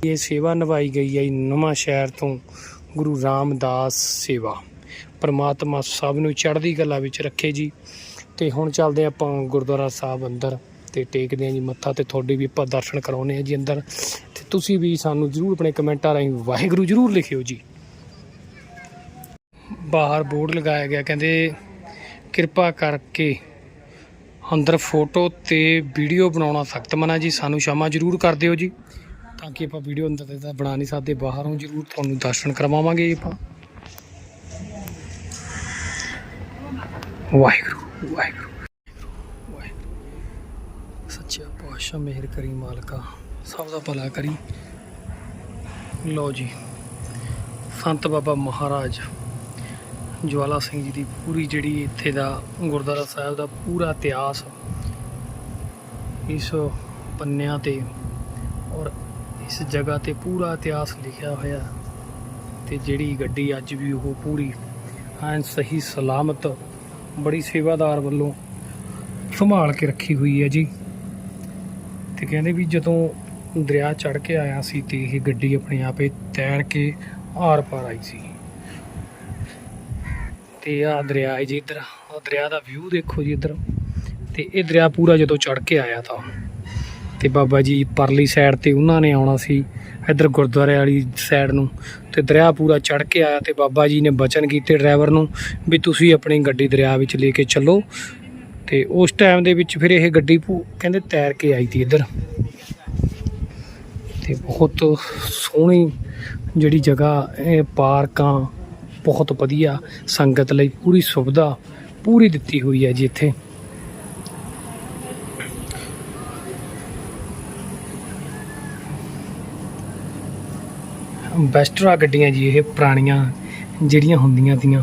ਇਹ ਸੇਵਾ ਨਿਭਾਈ ਗਈ ਹੈ ਨਵਾਂ ਸ਼ਹਿਰ ਤੋਂ ਗੁਰੂ ਰਾਮਦਾਸ ਸੇਵਾ। ਪਰਮਾਤਮਾ ਸਭ ਨੂੰ ਚੜ੍ਹਦੀ ਕਲਾ ਵਿੱਚ ਰੱਖੇ ਜੀ। ਤੇ ਹੁਣ ਚੱਲਦੇ ਆਪਾਂ ਗੁਰਦੁਆਰਾ ਸਾਹਿਬ ਅੰਦਰ ਤੇ ਟੇਕਦੇ ਹਾਂ ਜੀ ਮੱਥਾ ਤੇ ਤੁਹਾਡੇ ਵੀ ਆਪਾਂ ਦਰਸ਼ਨ ਕਰਾਉਨੇ ਆ ਜੀ ਅੰਦਰ। ਤੇ ਤੁਸੀਂ ਵੀ ਸਾਨੂੰ ਜਰੂਰ ਆਪਣੇ ਕਮੈਂਟਾਂ ਰਾਹੀਂ ਵਾਹਿਗੁਰੂ ਜਰੂਰ ਲਿਖਿਓ ਜੀ। ਬਾਹਰ ਬੋਰਡ ਲਗਾਇਆ ਗਿਆ, ਕਹਿੰਦੇ ਕਿਰਪਾ ਕਰਕੇ ਅੰਦਰ ਫੋਟੋ ਤੇ ਵੀਡੀਓ ਬਣਾਉਣਾ ਸਖਤ ਮਨਾ ਜੀ, ਸਾਨੂੰ ਸ਼ਾਮਾ ਜਰੂਰ ਕਰ ਦਿਓ ਜੀ। ਤਾਂ ਕਿ ਆਪਾਂ ਵੀਡੀਓ ਅੰਦਰ ਤੇ ਤਾਂ ਬਣਾ ਨਹੀਂ ਸਕਦੇ, ਬਾਹਰੋਂ ਜਰੂਰ ਤੁਹਾਨੂੰ ਦਰਸ਼ਨ ਕਰਵਾਵਾਂਗੇ ਆਪਾਂ। ਵਾਹਿਗੁਰੂ ਵਾਹਿਗੁਰੂ ਵਾਹਿਗੁਰੂ। ਸੱਚਾ ਪਾਤਸ਼ਾਹ ਮਿਹਰ ਕਰੀ ਮਾਲਕਾ, ਸਭ ਦਾ ਭਲਾ ਕਰੀ। ਲਓ ਜੀ, ਸੰਤ ਬਾਬਾ ਮਹਾਰਾਜ ਜਵਾਲਾ ਸਿੰਘ ਜੀ ਦੀ ਪੂਰੀ ਜਿਹੜੀ ਇੱਥੇ ਦਾ ਗੁਰਦੁਆਰਾ ਸਾਹਿਬ ਦਾ ਪੂਰਾ ਇਤਿਹਾਸ ਇਸ ਪੰਨਿਆਂ ਤੇ ਔਰ ਇਸ ਜਗ੍ਹਾ ਤੇ ਪੂਰਾ ਇਤਿਹਾਸ ਲਿਖਿਆ ਹੋਇਆ ਤੇ ਜਿਹੜੀ ਗੱਡੀ ਅੱਜ ਵੀ ਉਹ ਪੂਰੀ ਐਨ ਸਹੀ ਸਲਾਮਤ ਬੜੀ ਸੇਵਾਦਾਰ ਵੱਲੋਂ ਸੰਭਾਲ ਕੇ ਰੱਖੀ ਹੋਈ ਹੈ ਜੀ। ਤੇ ਕਹਿੰਦੇ ਵੀ ਜਦੋਂ ਦਰਿਆ ਚੜ ਕੇ ਆਇਆ ਸੀ ਤੇ ਇਹ ਗੱਡੀ ਆਪਣੇ ਆਪੇ ਤੈਰ ਕੇ ਆਰ ਪਾਰ ਆਈ ਸੀ। ਤੇ ਆ ਦਰਿਆ ਹੈ ਜੀ ਇੱਧਰ ਆ ਦਰਿਆ ਦਾ ਵਿਊ ਦੇਖੋ ਜੀ ਇੱਧਰ। ਤੇ ਇਹ ਦਰਿਆ ਪੂਰਾ ਜਦੋਂ ਚੜ ਕੇ ਆਇਆ ਤਾਂ ਤੇ ਬਾਬਾ ਜੀ ਪਰਲੀ ਸਾਈਡ ਤੇ ਉਹਨਾਂ ਨੇ ਆਉਣਾ ਸੀ, ਇੱਧਰ ਗੁਰਦੁਆਰੇ ਵਾਲੀ ਸਾਈਡ ਨੂੰ। ਤੇ ਦਰਿਆ ਪੂਰਾ ਚੜ ਕੇ ਆਇਆ ਤੇ ਬਾਬਾ ਜੀ ਨੇ ਬਚਨ ਕੀਤੇ ਡਰਾਈਵਰ ਨੂੰ ਵੀ ਤੁਸੀਂ ਆਪਣੀ ਗੱਡੀ ਦਰਿਆ ਵਿੱਚ ਲੈ ਕੇ ਚੱਲੋ। ਤੇ ਉਸ ਟਾਈਮ ਦੇ ਵਿੱਚ ਫਿਰ ਇਹ ਗੱਡੀ ਭੂ- ਕਹਿੰਦੇ ਤੈਰ ਕੇ ਆਈ ਤੀ ਇੱਧਰ। ਤੇ ਬਹੁਤ ਸੋਹਣੀ ਜਿਹੜੀ ਜਗ੍ਹਾ, ਇਹ ਪਾਰਕਾਂ, ਬਹੁਤ ਵਧੀਆ, ਸੰਗਤ ਲਈ ਪੂਰੀ ਸੁਵਿਧਾ ਪੂਰੀ ਦਿੱਤੀ ਹੋਈ ਹੈ ਜੀ ਇੱਥੇ। ਬੈਸਟਰਾ ਗੱਡੀਆਂ ਜੀ ਇਹ ਪੁਰਾਣੀਆਂ, ਜਿਹੜੀਆਂ ਹੁੰਦੀਆਂ ਤੀਆਂ।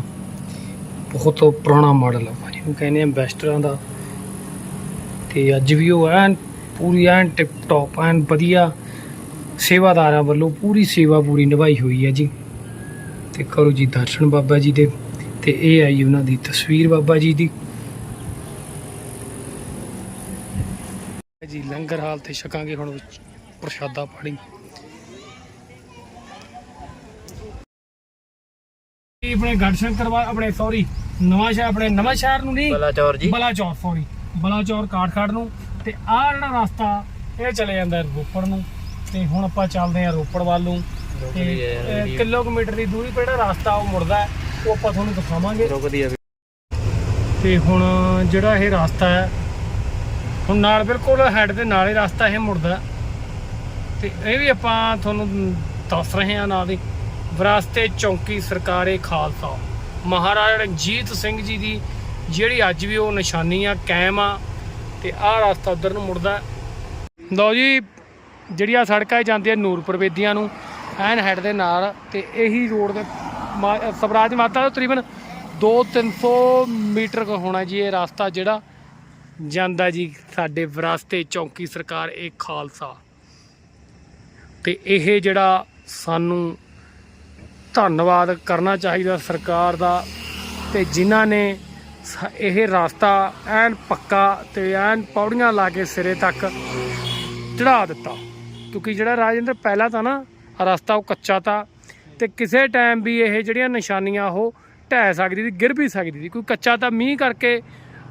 ਬਹੁਤ ਪੁਰਾਣਾ ਮਾਡਲ ਆ ਜਿਹਨੂੰ ਕਹਿੰਦੇ ਆ ਬੈਸਟਰਾਂ ਦਾ। ਤੇ ਅੱਜ ਵੀ ਉਹ ਐਨ, ਪੂਰੀ ਐਨ ਟਿਪ ਟੌਪ ਐਨ ਵਧੀਆ ਸੇਵਾਦਾਰਾਂ ਵੱਲੋਂ ਪੂਰੀ ਸੇਵਾ ਪੂਰੀ ਨਿਭਾਈ ਹੋਈ ਹੈ ਜੀ। ਤੇ ਕਰੋ ਜੀ ਦਰਸ਼ਨ ਬਾਬਾ ਜੀ ਦੇ। ਤੇ ਇਹ ਆਈ ਉਹਨਾਂ ਦੀ ਤਸਵੀਰ ਬਾਬਾ ਜੀ ਦੀ। ਜੀ ਲੰਗਰ ਹਾਲ ਤੇ ਛਕਾਂਗੇ ਹੁਣ ਪ੍ਰਸ਼ਾਦਾ ਪਾਣੀ। ਇਹ ਆਪਣੇ ਗੜਸ਼ੰਕਰ ਵਾ ਆਪਣੇ ਸੌਰੀ ਨਵਾਂ ਸ਼ਹਿਰ ਆਪਣੇ ਨਵਾਂ ਸ਼ਹਿਰ ਨੂੰ ਨਹੀਂ ਬਲਾਚੌਰ ਜੀ। ਬਲਾਚੌਰ ਸੌਰੀ ਬਲਾਚੌਰ ਕਾਠਖਾੜ ਨੂੰ। ਤੇ ਆਹ ਜਿਹੜਾ ਰਸਤਾ ਇਹ ਚਲੇ ਜਾਂਦਾ ਹੈ ਰੋਪੜ ਨੂੰ। ਤੇ ਹੁਣ ਆਪਾਂ ਚੱਲਦੇ ਹਾਂ ਰੋਪੜ ਵੱਲ ਨੂੰ। ਤੇ ਕਿਲੋਮੀਟਰ ਦੀ ਦੂਰੀ ਤੇ ਜਿਹੜਾ ਰਸਤਾ ਉਹ ਮੁੜਦਾ ਹੈ, ਉਹ ਆਪਾਂ ਤੁਹਾਨੂੰ ਦਿਖਾਵਾਂਗੇ। ਰੁਕਦੀ ਆ ਤੇ ਹੁਣ ਜਿਹੜਾ ਇਹ ਰਸਤਾ ਹੈ ਹੁਣ ਨਾਲ ਬਿਲਕੁਲ ਹੈਡ ਦੇ ਨਾਲ ਹੀ ਰਸਤਾ ਇਹ ਮੁੜਦਾ ਹੈ। ਤੇ ਇਹ ਵੀ ਆਪਾਂ ਤੁਹਾਨੂੰ ਦੱਸ ਰਹੇ ਹਾਂ ਨਾਲ ਦੀ ਵਿਰਾਸਤੇ ਚੌਂਕੀ ਸਰਕਾਰੇ ਖਾਲਸਾ। ਮਹਾਰਾਜਾ ਰਣਜੀਤ ਸਿੰਘ ਜੀ ਦੀ ਜਿਹੜੀ ਅੱਜ ਵੀ ਉਹ ਨਿਸ਼ਾਨੀ ਆ, ਕਾਇਮ ਆ, ਤੇ ਆਹ ਰਸਤਾ ਉਧਰ ਨੂੰ ਮੁੜਦਾ। ਲਓ ਜੀ, ਜਿਹੜੀ ਆ ਸੜਕਾਂ ਇਹ ਜਾਂਦੀ ਹੈ ਨੂਰਪੁਰ ਵੇਦੀਆਂ ਨੂੰ, ਐਨ ਹੈਡ ਦੇ ਨਾਲ, ਤੇ ਇਹੀ ਰੋਡ ਦੇ ਮਾ- ਸਵਰਾਜ ਮਾਤਾ ਦਾ ਤਕਰੀਬਨ 2-300 ਮੀਟਰ ਕੁ ਹੋਣਾ ਜੀ ਇਹ ਰਸਤਾ ਜਿਹੜਾ ਜਾਂਦਾ ਜੀ ਸਾਡੇ ਵਿਰਾਸਤੇ ਚੌਂਕੀ ਸਰਕਾਰ ਇਹ ਖਾਲਸਾ। ਤੇ ਇਹ ਜਿਹੜਾ ਸਾਨੂੰ ਧੰਨਵਾਦ ਕਰਨਾ ਚਾਹੀਦਾ ਸਰਕਾਰ ਦਾ ਤੇ ਜਿਨ੍ਹਾਂ ਨੇ ਸ- ਇਹ ਰਸਤਾ ਐਨ ਪੱਕਾ ਤੇ ਐਨ ਪੌੜੀਆਂ ਲਾ ਕੇ ਸਿਰੇ ਤੱਕ ਚੜਾ ਦਿੱਤਾ। ਕਿਉਂਕਿ ਜਿਹੜਾ ਰਾਜਿੰਦਰ ਪਹਿਲਾਂ ਤਾਂ ਨਾ ਰਸਤਾ ਉਹ ਕੱਚਾ ਤਾ ਤੇ ਕਿਸੇ ਟਾਈਮ ਵੀ ਇਹ ਜਿਹੜੀਆਂ ਨਿਸ਼ਾਨੀਆਂ ਉਹ ਢਹਿ ਸਕਦੀ ਸੀ, ਗਿਰ ਵੀ ਸਕਦੀ ਸੀ। ਕੋਈ ਕੱਚਾ ਤਾਂ ਮੀਂਹ ਕਰਕੇ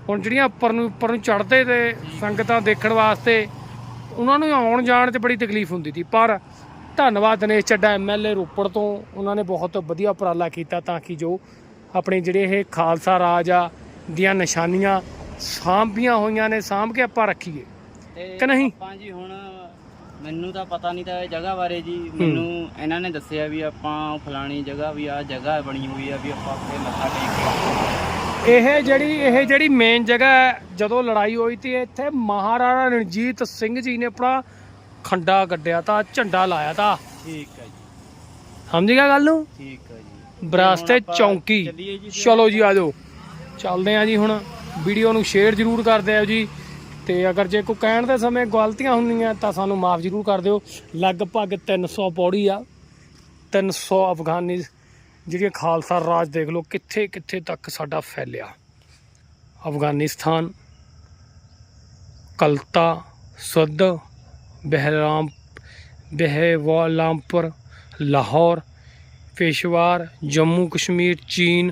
ਹੁਣ ਜਿਹੜੀਆਂ ਉੱਪਰ ਨੂੰ ਉੱਪਰ ਨੂੰ ਚੜਦੇ ਤੇ ਸੰਗਤਾਂ ਦੇਖਣ ਵਾਸਤੇ ਉਹਨਾਂ ਨੂੰ ਆਉਣ ਜਾਣ 'ਤੇ ਬੜੀ ਤਕਲੀਫ ਹੁੰਦੀ ਸੀ। ਪਰ ਧੰਨਵਾਦ ਦਿਨੇਸ਼ ਚੱਡਾ ਐਮਐਲਏ ਰੋਪੜ ਤੋਂ। ਉਹਨਾਂ ਨੇ ਬਹੁਤ ਵਧੀਆ ਉਪਰਾਲਾ ਕੀਤਾ ਤਾਂ ਕਿ ਜੋ ਆਪਣੇ ਜਿਹੜੇ ਇਹ ਖਾਲਸਾ ਰਾਜ ਆ ਦੀਆਂ ਨਿਸ਼ਾਨੀਆਂ ਸਾਂਭੀਆਂ ਹੋਈਆਂ ਨੇ ਸਾਂਭ ਕੇ ਆਪਾਂ ਰੱਖੀਏ। ਤੇ ਕਿ ਨਹੀਂ? ਆਪਾਂ ਜੀ ਹੁਣ ਮੈਨੂੰ ਤਾਂ ਪਤਾ ਨਹੀਂ ਤਾਂ ਇਹ ਜਗ੍ਹਾ ਬਾਰੇ ਜੀ ਮੈਨੂੰ ਇਹਨਾਂ ਨੇ ਦੱਸਿਆ ਵੀ ਆਪਾਂ ਫਲਾਣੀ ਜਗ੍ਹਾ ਵੀ ਆ ਜਗ੍ਹਾ ਬਣੀ ਹੋਈ ਆ ਵੀ ਆਪਾਂ ਉੱਥੇ ਮੱਥਾ ਟੇਕ ਕੇ ਇਹ ਜਿਹੜੀ ਇਹ ਜਿਹੜੀ ਮੇਨ ਜਗ੍ਹਾ ਹੈ ਜਦੋਂ ਲੜਾਈ ਹੋਈ ਤੀ ਇੱਥੇ ਮਹਾਰਾਜਾ ਰਣਜੀਤ ਸਿੰਘ ਜੀ ਨੇ ਆਪਣਾ ਖੰਡਾ ਗੱਡਿਆ ਤਾਂ ਝੰਡਾ ਲਾਇਆ ਤਾਂ। ਠੀਕ ਹੈ ਜੀ। ਸਮਝ ਗਿਆ ਗੱਲ ਨੂੰ? ਠੀਕ ਹੈ ਜੀ। ਆਪਾਂ ਚੌਂਕੀ। ਚੱਲੀਏ ਜੀ ਫਿਰ। ਚਲੋ ਜੀ ਆਜੋ ਚੱਲਦੇ ਆ ਜੀ ਹੁਣ। ਵੀਡੀਓ ਨੂੰ ਸ਼ੇਅਰ ਜ਼ਰੂਰ ਕਰ ਦਿਓ ਜੀ। ਤੇ ਅਗਰ ਜੇ ਕੋਈ ਕਹਿਣ ਦੇ ਸਮੇਂ ਗਲਤੀਆਂ ਹੁੰਦੀਆਂ ਤਾਂ ਸਾਨੂੰ ਮਾਫ ਜ਼ਰੂਰ ਕਰ ਦਿਓ। ਲਗਭਗ 300 ਪੌੜੀ ਆ। 300 ਅਫਗਾਨੀ ਜਿਹੜੀ ਖਾਲਸਾ ਰਾਜ ਦੇਖ ਲਓ ਕਿੱਥੇ ਕਿੱਥੇ ਤੱਕ ਸਾਡਾ ਫੈਲਿਆ। ਅਫਗਾਨਿਸਤਾਨ ਕਲਤਾ ਸੁੱਧ ਬਹਿਰਾਮ ਬਹਿਵਾਲਾਮਪੁਰ ਲਾਹੌਰ, ਪੇਸ਼ਵਾਰ, ਜੰਮੂ ਕਸ਼ਮੀਰ, ਚੀਨ,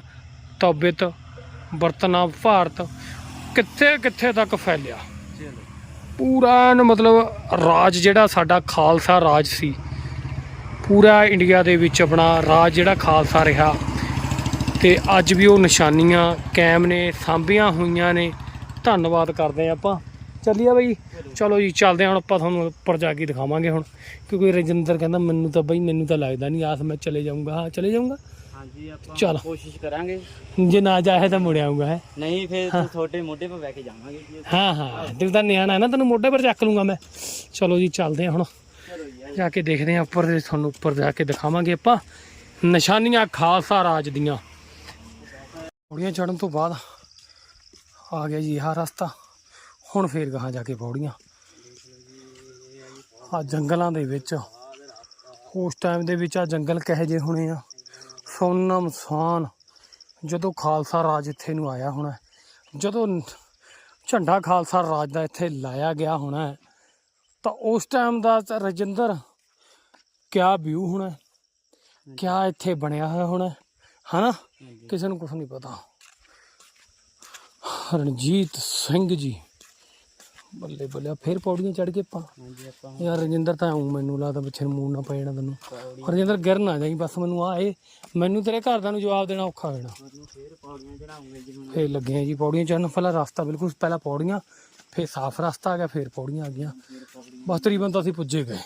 ਤਿੱਬਤ, ਬਰਤਨਾ, ਭਾਰਤ ਕਿੱਥੇ ਕਿੱਥੇ ਤੱਕ ਫੈਲਿਆ? ਪੂਰਾ ਮਤਲਬ ਰਾਜ ਜਿਹੜਾ ਸਾਡਾ ਖਾਲਸਾ ਰਾਜ ਸੀ। ਪੂਰਾ ਇੰਡੀਆ ਦੇ ਵਿੱਚ ਆਪਣਾ ਰਾਜ ਜਿਹੜਾ ਖਾਲਸਾ ਰਿਹਾ। ਤੇ ਅੱਜ ਵੀ ਉਹ ਨਿਸ਼ਾਨੀਆਂ ਕਾਇਮ ਨੇ, ਸਾਂਭੀਆਂ ਹੋਈਆਂ ਨੇ। ਧੰਨਵਾਦ ਕਰਦੇ ਆਪਾਂ। ਚੱਲੀਏ ਬਈ। ਚਲੋ ਜੀ ਚੱਲਦੇ ਹਾਂ ਹੁਣ ਆਪਾਂ ਤੁਹਾਨੂੰ ਉੱਪਰ ਜਾ ਕੇ ਦਿਖਾਵਾਂਗੇ ਹੁਣ। ਕਿਉਂਕਿ ਰਜਿੰਦਰ ਕਹਿੰਦਾ ਮੈਨੂੰ ਤਾਂ ਬਈ ਮੈਨੂੰ ਤਾਂ ਲੱਗਦਾ ਨਹੀਂ ਆਸ ਮੈਂ ਚਲੇ ਜਾਊਂਗਾ ਹਾਂ ਚਲੇ ਜਾਊਂਗਾ। ਹਾਂਜੀ ਆਪਾਂ ਚੱਲ। ਕੋਸ਼ਿਸ਼ ਕਰਾਂਗੇ। ਜੇ ਨਾ ਜਾਏ ਤਾਂ ਮੁੜ ਆਊਂਗਾ ਹੈ। ਨਹੀਂ ਫਿਰ ਤਾਂ ਤੁਹਾਡੇ ਮੋਢੇ 'ਤੇ ਬਹਿ ਕੇ ਜਾਵਾਂਗੇ ਜੀ। ਹਾਂ ਹਾਂ। ਤੂੰ ਤਾਂ ਨਿਆਣਾ ਹੈ ਨਾ ਤੈਨੂੰ ਮੋਢੇ ਪਰ ਚੱਕ ਲੂੰਗਾ ਮੈਂ। ਚਲੋ ਜੀ ਚੱਲਦੇ ਹਾਂ ਹੁਣ। ਚਲੋ ਜੀ ਜਾ ਕੇ ਦੇਖਦੇ ਹਾਂ ਉੱਪਰ ਤੁਹਾਨੂੰ ਉੱਪਰ ਜਾ ਕੇ ਦਿਖਾਵਾਂਗੇ ਆਪਾਂ। ਨਿਸ਼ਾਨੀਆਂ ਖਾਲਸਾ ਰਾਜ ਦੀਆਂ। ਪੌੜੀਆਂ ਚੜਨ ਤੋਂ ਬਾਅਦ ਆ ਗਿਆ ਜੀ ਆਹ ਰਸਤਾ। ਹੁਣ ਫੇਰ ਗਾਹਾਂ ਜਾ ਕੇ ਪੌੜੀਆਂ। ਆ ਜੰਗਲਾਂ ਦੇ ਵਿੱਚ। ਉਸ ਟਾਈਮ ਦੇ ਵਿੱਚ ਆ ਜੰਗਲ ਕਹੇ ਜੇ ਹੋਣੇ ਆ? ਸੋਨਮ ਸਾਨ। ਜਦੋਂ ਖਾਲਸਾ ਰਾਜ ਇੱਥੇ ਨੂੰ ਆਇਆ ਹੋਣਾ ਜਦੋਂ ਝੰਡਾ ਖਾਲਸਾ ਰਾਜ ਦਾ ਇੱਥੇ ਲਾਇਆ ਗਿਆ ਹੋਣਾ ਤਾਂ ਉਸ ਟਾਈਮ ਦਾ ਰਜਿੰਦਰ ਕਿਆ ਵਿਊ ਹੋਣਾ ਕਿਆ ਇੱਥੇ ਬਣਿਆ ਹੋਇਆ ਹੋਣਾ ਹਨਾ? ਕਿਸੇ ਨੂੰ ਕੁਝ ਨਹੀਂ ਪਤਾ। ਰਣਜੀਤ ਸਿੰਘ ਜੀ। ਬੱਲੇ ਬੱਲੇ ਫੇਰ ਪੌੜੀਆਂ ਚੜ ਕੇ ਆਪਾਂ। ਹਾਂਜੀ ਆਪਾਂ ਯਾਰ ਰਜਿੰਦਰ ਤਾਂ ਆਉਂ ਮੈਨੂੰ ਲੱਗਦਾ ਪਿੱਛੇ ਨੂੰ ਮੂੰਹ ਨਾ ਪੈ ਜਾਣਾ ਤੈਨੂੰ ਰਜਿੰਦਰ ਗਿਰ ਨਾ ਜਾਈ ਬਸ ਮੈਨੂੰ ਆ ਇਹ ਮੈਨੂੰ ਤੇਰੇ ਘਰਦਿਆਂ ਨੂੰ ਜਵਾਬ ਦੇਣਾ ਔਖਾ ਹੋ ਜਾਣਾ। ਤੁਹਾਨੂੰ ਫੇਰ ਪੌੜੀਆਂ ਚੜਾਉਂਗੇ ਜੀ ਹੁਣ ਫੇਰ ਲੱਗੇ ਆ ਜੀ ਪੌੜੀਆਂ ਚੜਨ ਪਹਿਲਾਂ ਰਸਤਾ ਬਿਲਕੁਲ ਪਹਿਲਾਂ ਪੌੜੀਆਂ ਫੇਰ ਸਾਫ਼ ਰਸਤਾ ਆ ਗਿਆ ਫੇਰ ਪੌੜੀਆਂ ਆ ਗਈਆਂ। ਬਸ ਤਕਰੀਬਨ ਤਾਂ ਅਸੀਂ ਪੁੱਜੇ ਗਏ।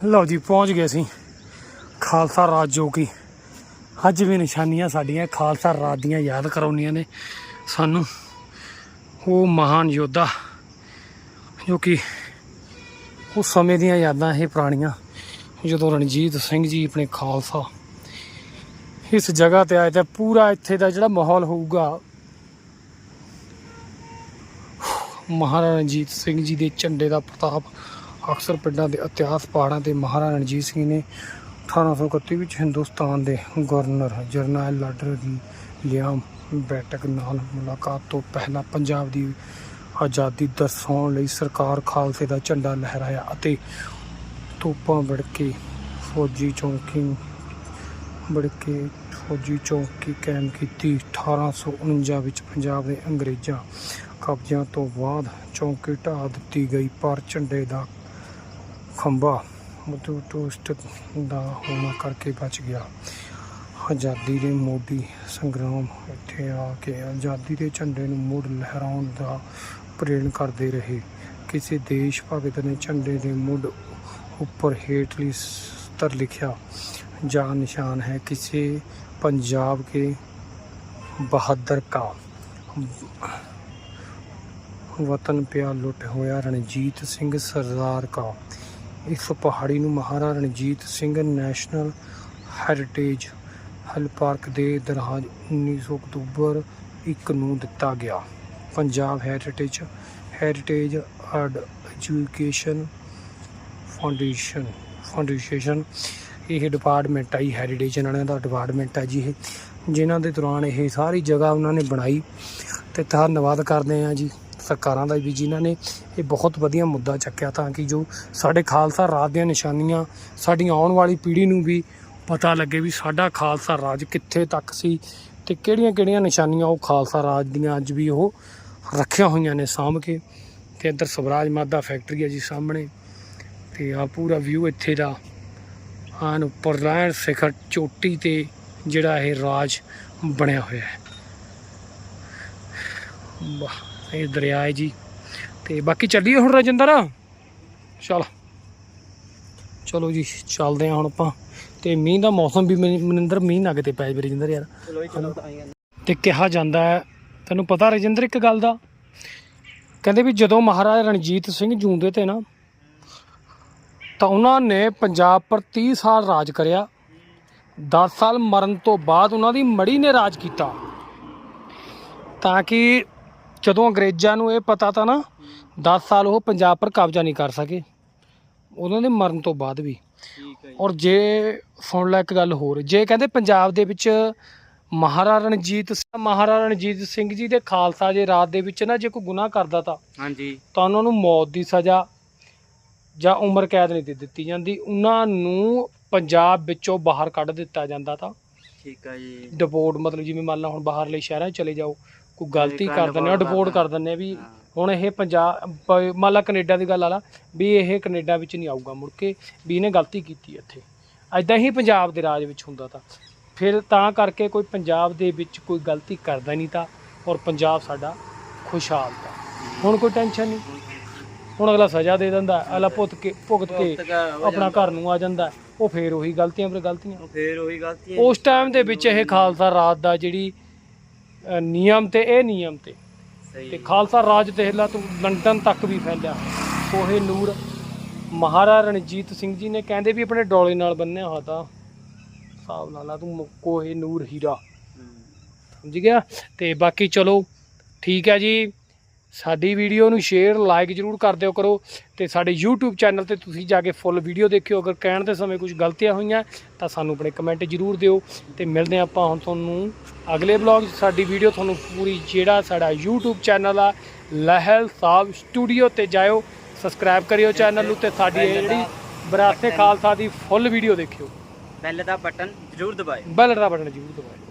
ਲਓ ਜੀ ਪਹੁੰਚ ਗਏ ਅਸੀਂ ਖਾਲਸਾ ਰਾਜ ਜੋ ਕਿ ਅੱਜ ਵੀ ਨਿਸ਼ਾਨੀਆਂ ਸਾਡੀਆਂ ਖਾਲਸਾ ਰਾਜ ਦੀਆਂ ਯਾਦ ਕਰਾਉਣੀਆਂ ਨੇ ਸਾਨੂੰ। ਉਹ ਮਹਾਨ ਯੋਧਾ, ਜੋ ਕਿ ਉਸ ਸਮੇਂ ਦੀਆਂ ਯਾਦਾਂ ਇਹ ਪੁਰਾਣੀਆਂ, ਜਦੋਂ ਰਣਜੀਤ ਸਿੰਘ ਜੀ ਆਪਣੇ ਖਾਲਸਾ ਇਸ ਜਗ੍ਹਾ ਤੇ ਆਏ ਤਾਂ ਪੂਰਾ ਇੱਥੇ ਦਾ ਜਿਹੜਾ ਮਾਹੌਲ ਹੋਊਗਾ, ਮਹਾਰਾਜਾ ਰਣਜੀਤ ਸਿੰਘ ਜੀ ਦੇ ਝੰਡੇ ਦਾ ਪ੍ਰਤਾਪ ਅਕਸਰ ਪਿੰਡਾਂ ਦੇ ਇਤਿਹਾਸ ਪਹਾੜਾਂ ਤੇ ਮਹਾਰਾਜਾ ਰਣਜੀਤ ਸਿੰਘ ਨੇ 1831 ਵਿੱਚ ਹਿੰਦੁਸਤਾਨ ਦੇ ਗਵਰਨਰ ਜਰਨੈਲ ਲਾਡਰ ਲਿਆਮ ਬੈਠਕ ਨਾਲ ਮੁਲਾਕਾਤ ਤੋਂ ਪਹਿਲਾਂ ਪੰਜਾਬ ਦੀ ਆਜ਼ਾਦੀ ਦਰਸਾਉਣ ਲਈ ਸਰਕਾਰ ਖਾਲਸੇ ਦਾ ਝੰਡਾ ਲਹਿਰਾਇਆ ਅਤੇ ਤੋਪਾਂ ਵੜਕੇ ਫੌਜੀ ਚੌਂਕੀ ਬੜਕੇ ਫੌਜੀ ਚੌਂਕੀ ਕਾਇਮ ਕੀਤੀ। 1849 ਵਿੱਚ ਪੰਜਾਬ ਦੇ ਅੰਗਰੇਜ਼ਾਂ ਕਬਜ਼ਿਆਂ ਤੋਂ ਬਾਅਦ ਚੌਂਕੀ ਢਾਹ ਦਿੱਤੀ ਗਈ, ਪਰ ਝੰਡੇ ਦਾ ਖੰਭਾ ਮਧੂਟੋਸਟ ਦਾ ਹੋਣਾ ਕਰਕੇ ਬਚ ਗਿਆ। ਆਜ਼ਾਦੀ ਦੇ ਮੋਢੀ ਸੰਗਰਾਮ ਇੱਥੇ ਆ ਕੇ ਆਜ਼ਾਦੀ ਦੇ ਝੰਡੇ ਨੂੰ ਮੁੜ ਲਹਿਰਾਉਣ ਦਾ ਪ੍ਰੇਰਣ ਕਰਦੇ ਰਹੇ ਕਿਸੇ ਦੇਸ਼ ਭਗਤ ਨੇ ਝੰਡੇ ਦੇ ਮੁੱਢ ਉੱਪਰ ਹੇਠਲੀ ਸਤਰ ਲਿਖਿਆ ਜਾ ਨਿਸ਼ਾਨ ਹੈ ਕਿਸੇ पंजाब के बहादुर का ਵਤਨ ਪਿਆ ਲੁੱਟ ਹੋਇਆ ਰਣਜੀਤ ਸਿੰਘ ਸਰਦਾਰ ਕਾ ਇਸ ਪਹਾੜੀ ਨੂੰ ਮਹਾਰਾਜਾ ਰਣਜੀਤ ਸਿੰਘ ਨੈਸ਼ਨਲ ਹੈਰੀਟੇਜ ਹਲ ਪਾਰਕ ਦੇ ਦਰਾਜ 19 ਅਕਤੂਬਰ 1 ਨੂੰ ਦਿੱਤਾ ਗਿਆ। Punjab heritage heritage and education foundation foundation ਇਹ ਡਿਪਾਰਟਮੈਂਟ ਆਈ ਹੈਰੀਟੇਜ ਵਾਲਿਆਂ ਦਾ ਡਿਪਾਰਟਮੈਂਟ ਹੈ ਜੀ ਇਹ। ਜਿਨ੍ਹਾਂ ਦੇ ਦੌਰਾਨ ਇਹ ਸਾਰੀ ਜਗ੍ਹਾ ਉਹਨਾਂ ਨੇ ਬਣਾਈ ਤੇ ਧੰਨਵਾਦ ਕਰਦੇ ਆ ਜੀ ਸਰਕਾਰਾਂ ਦਾ ਵੀ ਜਿਨ੍ਹਾਂ ਨੇ ਇਹ ਬਹੁਤ ਵਧੀਆ ਮੁੱਦਾ ਚੱਕਿਆ ਤਾਂ ਕਿ ਜੋ ਸਾਡੇ ਖਾਲਸਾ ਰਾਜ ਦੀਆਂ ਨਿਸ਼ਾਨੀਆਂ, ਸਾਡੀਆਂ ਆਉਣ ਵਾਲੀ ਪੀੜ੍ਹੀ ਨੂੰ ਵੀ ਪਤਾ ਲੱਗੇ ਵੀ ਸਾਡਾ ਖਾਲਸਾ ਰਾਜ ਕਿੱਥੇ ਤੱਕ ਸੀ ਤੇ ਕਿਹੜੀਆਂ-ਕਿਹੜੀਆਂ ਨਿਸ਼ਾਨੀਆਂ ਉਹ ਖਾਲਸਾ ਰਾਜ ਦੀਆਂ ਅੱਜ ਵੀ ਉਹ ਰੱਖੀਆਂ ਹੋਈਆਂ ਨੇ ਸਾਂਭ ਕੇ। ਤੇ ਇੱਧਰ ਸਵਰਾਜ ਮਾਦਾ ਫੈਕਟਰੀ ਹੈ ਜੀ ਸਾਹਮਣੇ। ਤੇ ਆ ਪੂਰਾ ਵਿਊ ਇੱਥੇ ਦਾ। ਆਨ ਉੱਪਰ ਰਹਿਣ ਸਿਖਰ ਚੋਟੀ ਤੇ ਜਿਹੜਾ ਇਹ ਰਾਜ ਬਣਿਆ ਹੋਇਆ ਹੈ। ਵਾਹ, ਇਹ ਦਰਿਆ ਹੈ ਜੀ। ਤੇ ਬਾਕੀ ਚੱਲੀਏ ਹੁਣ ਰਜਿੰਦਰ। ਚਲ। ਚਲੋ ਜੀ, ਚੱਲਦੇ ਹਾਂ ਹੁਣ ਆਪਾਂ। ਤੇ ਮੀਂਹ ਦਾ ਮੌਸਮ ਵੀ ਮਨ- ਮਨਿੰਦਰ ਮੀਂਹ ਨਾ ਕਿਤੇ ਪੈ ਜਾਵੇ ਰਜਿੰਦਰ ਯਾਰ। ਤੇ ਕਿਹਾ ਜਾਂਦਾ ਹੈ ਤੈਨੂੰ ਪਤਾ ਰਜਿੰਦਰ ਇੱਕ ਗੱਲ ਦਾ? ਕਹਿੰਦੇ ਵੀ ਜਦੋਂ ਮਹਾਰਾਜਾ ਰਣਜੀਤ ਸਿੰਘ ਜੂੰਦੇ ਤੇ ਨਾ ਤਾਂ ਉਹਨਾਂ ਨੇ ਪੰਜਾਬ ਪਰ 30 ਸਾਲ ਰਾਜ ਕਰਿਆ। 10 ਸਾਲ ਮਰਨ ਤੋਂ ਬਾਅਦ ਉਹਨਾਂ ਦੀ ਮੜੀ ਨੇ ਰਾਜ ਕੀਤਾ। ਤਾਂ ਕਿ ਜਦੋਂ ਅੰਗਰੇਜ਼ਾਂ ਨੂੰ ਇਹ ਪਤਾ ਤਾਂ ਨਾ 10 ਸਾਲ ਉਹ ਪੰਜਾਬ ਪਰ ਕਬਜ਼ਾ ਨਹੀਂ ਕਰ ਸਕੇ। ਉਹਨਾਂ ਦੇ ਮਰਨ ਤੋਂ ਬਾਅਦ ਵੀ। ਠੀਕ ਹੈ ਜੀ। ਔਰ ਜੇ ਸੁਣ ਲੈ ਇੱਕ ਗੱਲ ਹੋਰ ਜੇ ਕਹਿੰਦੇ ਪੰਜਾਬ ਦੇ ਵਿੱਚ ਮਹਾਰਾਜਾ ਰਣਜੀਤ ਸਿੰਘ ਮਹਾਰਾਜਾ ਰਣਜੀਤ ਸਿੰਘ ਜੀ ਦੇ ਖਾਲਸਾ ਜੇ ਰਾਤ ਦੇ ਵਿੱਚ ਨਾ ਜੇ ਕੋਈ ਗੁਨਾਹ ਕਰਦਾ ਤਾਂ ਹਾਂਜੀ। ਤਾਂ ਉਹਨਾਂ ਨੂੰ ਮੌਤ ਦੀ ਸਜ਼ਾ ਜਾਂ ਉਮਰ ਕੈਦ ਨਹੀਂ ਦੇ ਦਿੱਤੀ ਜਾਂਦੀ। ਉਹਨਾਂ ਨੂੰ ਪੰਜਾਬ ਵਿੱਚੋਂ ਬਾਹਰ ਕੱਢ ਦਿੱਤਾ ਜਾਂਦਾ ਤਾਂ। ਠੀਕ ਹੈ ਜੀ। ਡਿਪੋਰਟ ਮਤਲਬ ਜਿਵੇਂ ਮੰਨ ਲਾ ਹੁਣ ਬਾਹਰਲੇ ਸ਼ਹਿਰਾਂ 'ਚ ਚਲੇ ਜਾਓ ਕੋਈ ਗਲਤੀ ਗੱਲ ਕਰ ਦਿੰਦੇ ਆ ਡਿਪੋਰਟ। ਕਰ ਦਿੰਦੇ ਆ ਵੀ। ਹੁਣ ਇਹ ਪੰਜਾਬ ਪ- ਮੰਨ ਲਾ ਕੈਨੇਡਾ ਦੀ ਗੱਲ ਆ ਲਾ ਵੀ ਇਹ ਕੈਨੇਡਾ ਵਿੱਚ ਨਹੀਂ ਆਊਗਾ ਮੁੜ ਕੇ ਵੀ ਇਹਨੇ ਗਲਤੀ ਕੀਤੀ ਇੱਥੇ। ਐਦਾਂ ਹੀ ਪੰਜਾਬ ਦੇ ਰਾਜ ਵਿੱਚ ਹੁੰਦਾ ਤਾਂ। ਫਿਰ ਤਾਂ ਕਰਕੇ ਕੋਈ ਪੰਜਾਬ ਦੇ ਵਿੱਚ ਕੋਈ ਗਲਤੀ ਕਰਦਾ ਨਹੀਂ ਤਾਂ ਔਰ ਪੰਜਾਬ ਸਾਡਾ ਖੁਸ਼ਹਾਲ ਤਾਂ। ਹੁਣ ਕੋਈ ਟੈਨਸ਼ਨ ਨਹੀਂ। ਹੁਣ ਅਗਲਾ ਸਜ਼ਾ ਦੇ ਦਿੰਦਾ ਅਗਲਾ ਭੁਗਤ ਕੇ ਭੁਗਤ ਕੇ ਆਪਣਾ ਘਰ ਨੂੰ ਆ ਜਾਂਦਾ। ਉਹ ਫੇਰ ਉਹੀ ਗਲਤੀਆਂ ਪਰ ਗਲਤੀਆਂ। ਉਹ ਫੇਰ ਉਹੀ ਗਲਤੀ ਉਸ ਟਾਈਮ ਦੇ ਵਿੱਚ ਇਹ ਖਾਲਸਾ ਰਾਜ ਦਾ ਜਿਹੜੀ ਨਿਯਮ ਤੇ ਇਹ ਨਿਯਮ ਤੇ। ਤੇ ਖਾਲਸਾ ਰਾਜ ਦੇਖ ਲਾ ਤੂੰ ਲੰਡਨ ਤੱਕ ਵੀ ਫੈਲਿਆ। ਕੋਹੇ ਨੂਰ ਮਹਾਰਾਜਾ ਰਣਜੀਤ ਸਿੰਘ ਜੀ ਨੇ ਕਹਿੰਦੇ ਵੀ ਆਪਣੇ ਡੋਲੇ ਨਾਲ ਬੰਨਿਆ ਹੋਇਆ ਤਾਂ ਹਿਸਾਬ ਲਾ ਲਾ ਤੂੰ ਕੋਹੇ ਨੂਰ ਹੀਰਾ। ਸਮਝ ਗਿਆ? ਤੇ ਬਾਕੀ ਚਲੋ ਠੀਕ ਹੈ ਜੀ। ਸਾਡੀ ਵੀਡੀਓ ਨੂੰ ਸ਼ੇਅਰ ਲਾਈਕ ਜਰੂਰ ਕਰ ਦਿਓ ਕਰੋ ਤੇ ਸਾਡੇ YouTube ਚੈਨਲ ਤੇ ਤੁਸੀਂ ਜਾ ਕੇ ਫੁੱਲ ਵੀਡੀਓ ਦੇਖਿਓ। ਅਗਰ ਕਹਿਣ ਦੇ ਸਮੇਂ ਕੁਝ ਗਲਤੀਆਂ ਹੋਈਆਂ ਤਾਂ ਸਾਨੂੰ ਆਪਣੇ ਕਮੈਂਟ ਜਰੂਰ ਦਿਓ ਤੇ ਮਿਲਦੇ ਆਪਾਂ ਹੁਣ ਤੁਹਾਨੂੰ ਅਗਲੇ ਬਲੌਗ ਸਾਡੀ ਵੀਡੀਓ ਤੁਹਾਨੂੰ ਪੂਰੀ ਜਿਹੜਾ ਸਾਡਾ YouTube ਚੈਨਲ ਆ ਲਹਿਲ ਸਾਹਿਬ ਸਟੂਡੀਓ ਤੇ ਜਾਇਓ ਸਬਸਕ੍ਰਾਈਬ ਕਰਿਓ ਚੈਨਲ ਨੂੰ ਤੇ ਸਾਡੀ ਇਹ ਜਿਹੜੀ ਵਿਰਾਸਤ ਖਾਲਸਾ ਦੀ ਫੁੱਲ ਵੀਡੀਓ ਦੇਖਿਓ। ਬੈਲ ਦਾ ਬਟਨ ਜ਼ਰੂਰ ਦਬਾਇਓ। ਬੈਲ ਦਾ ਬਟਨ ਜਰੂਰ ਦਬਾਇਓ।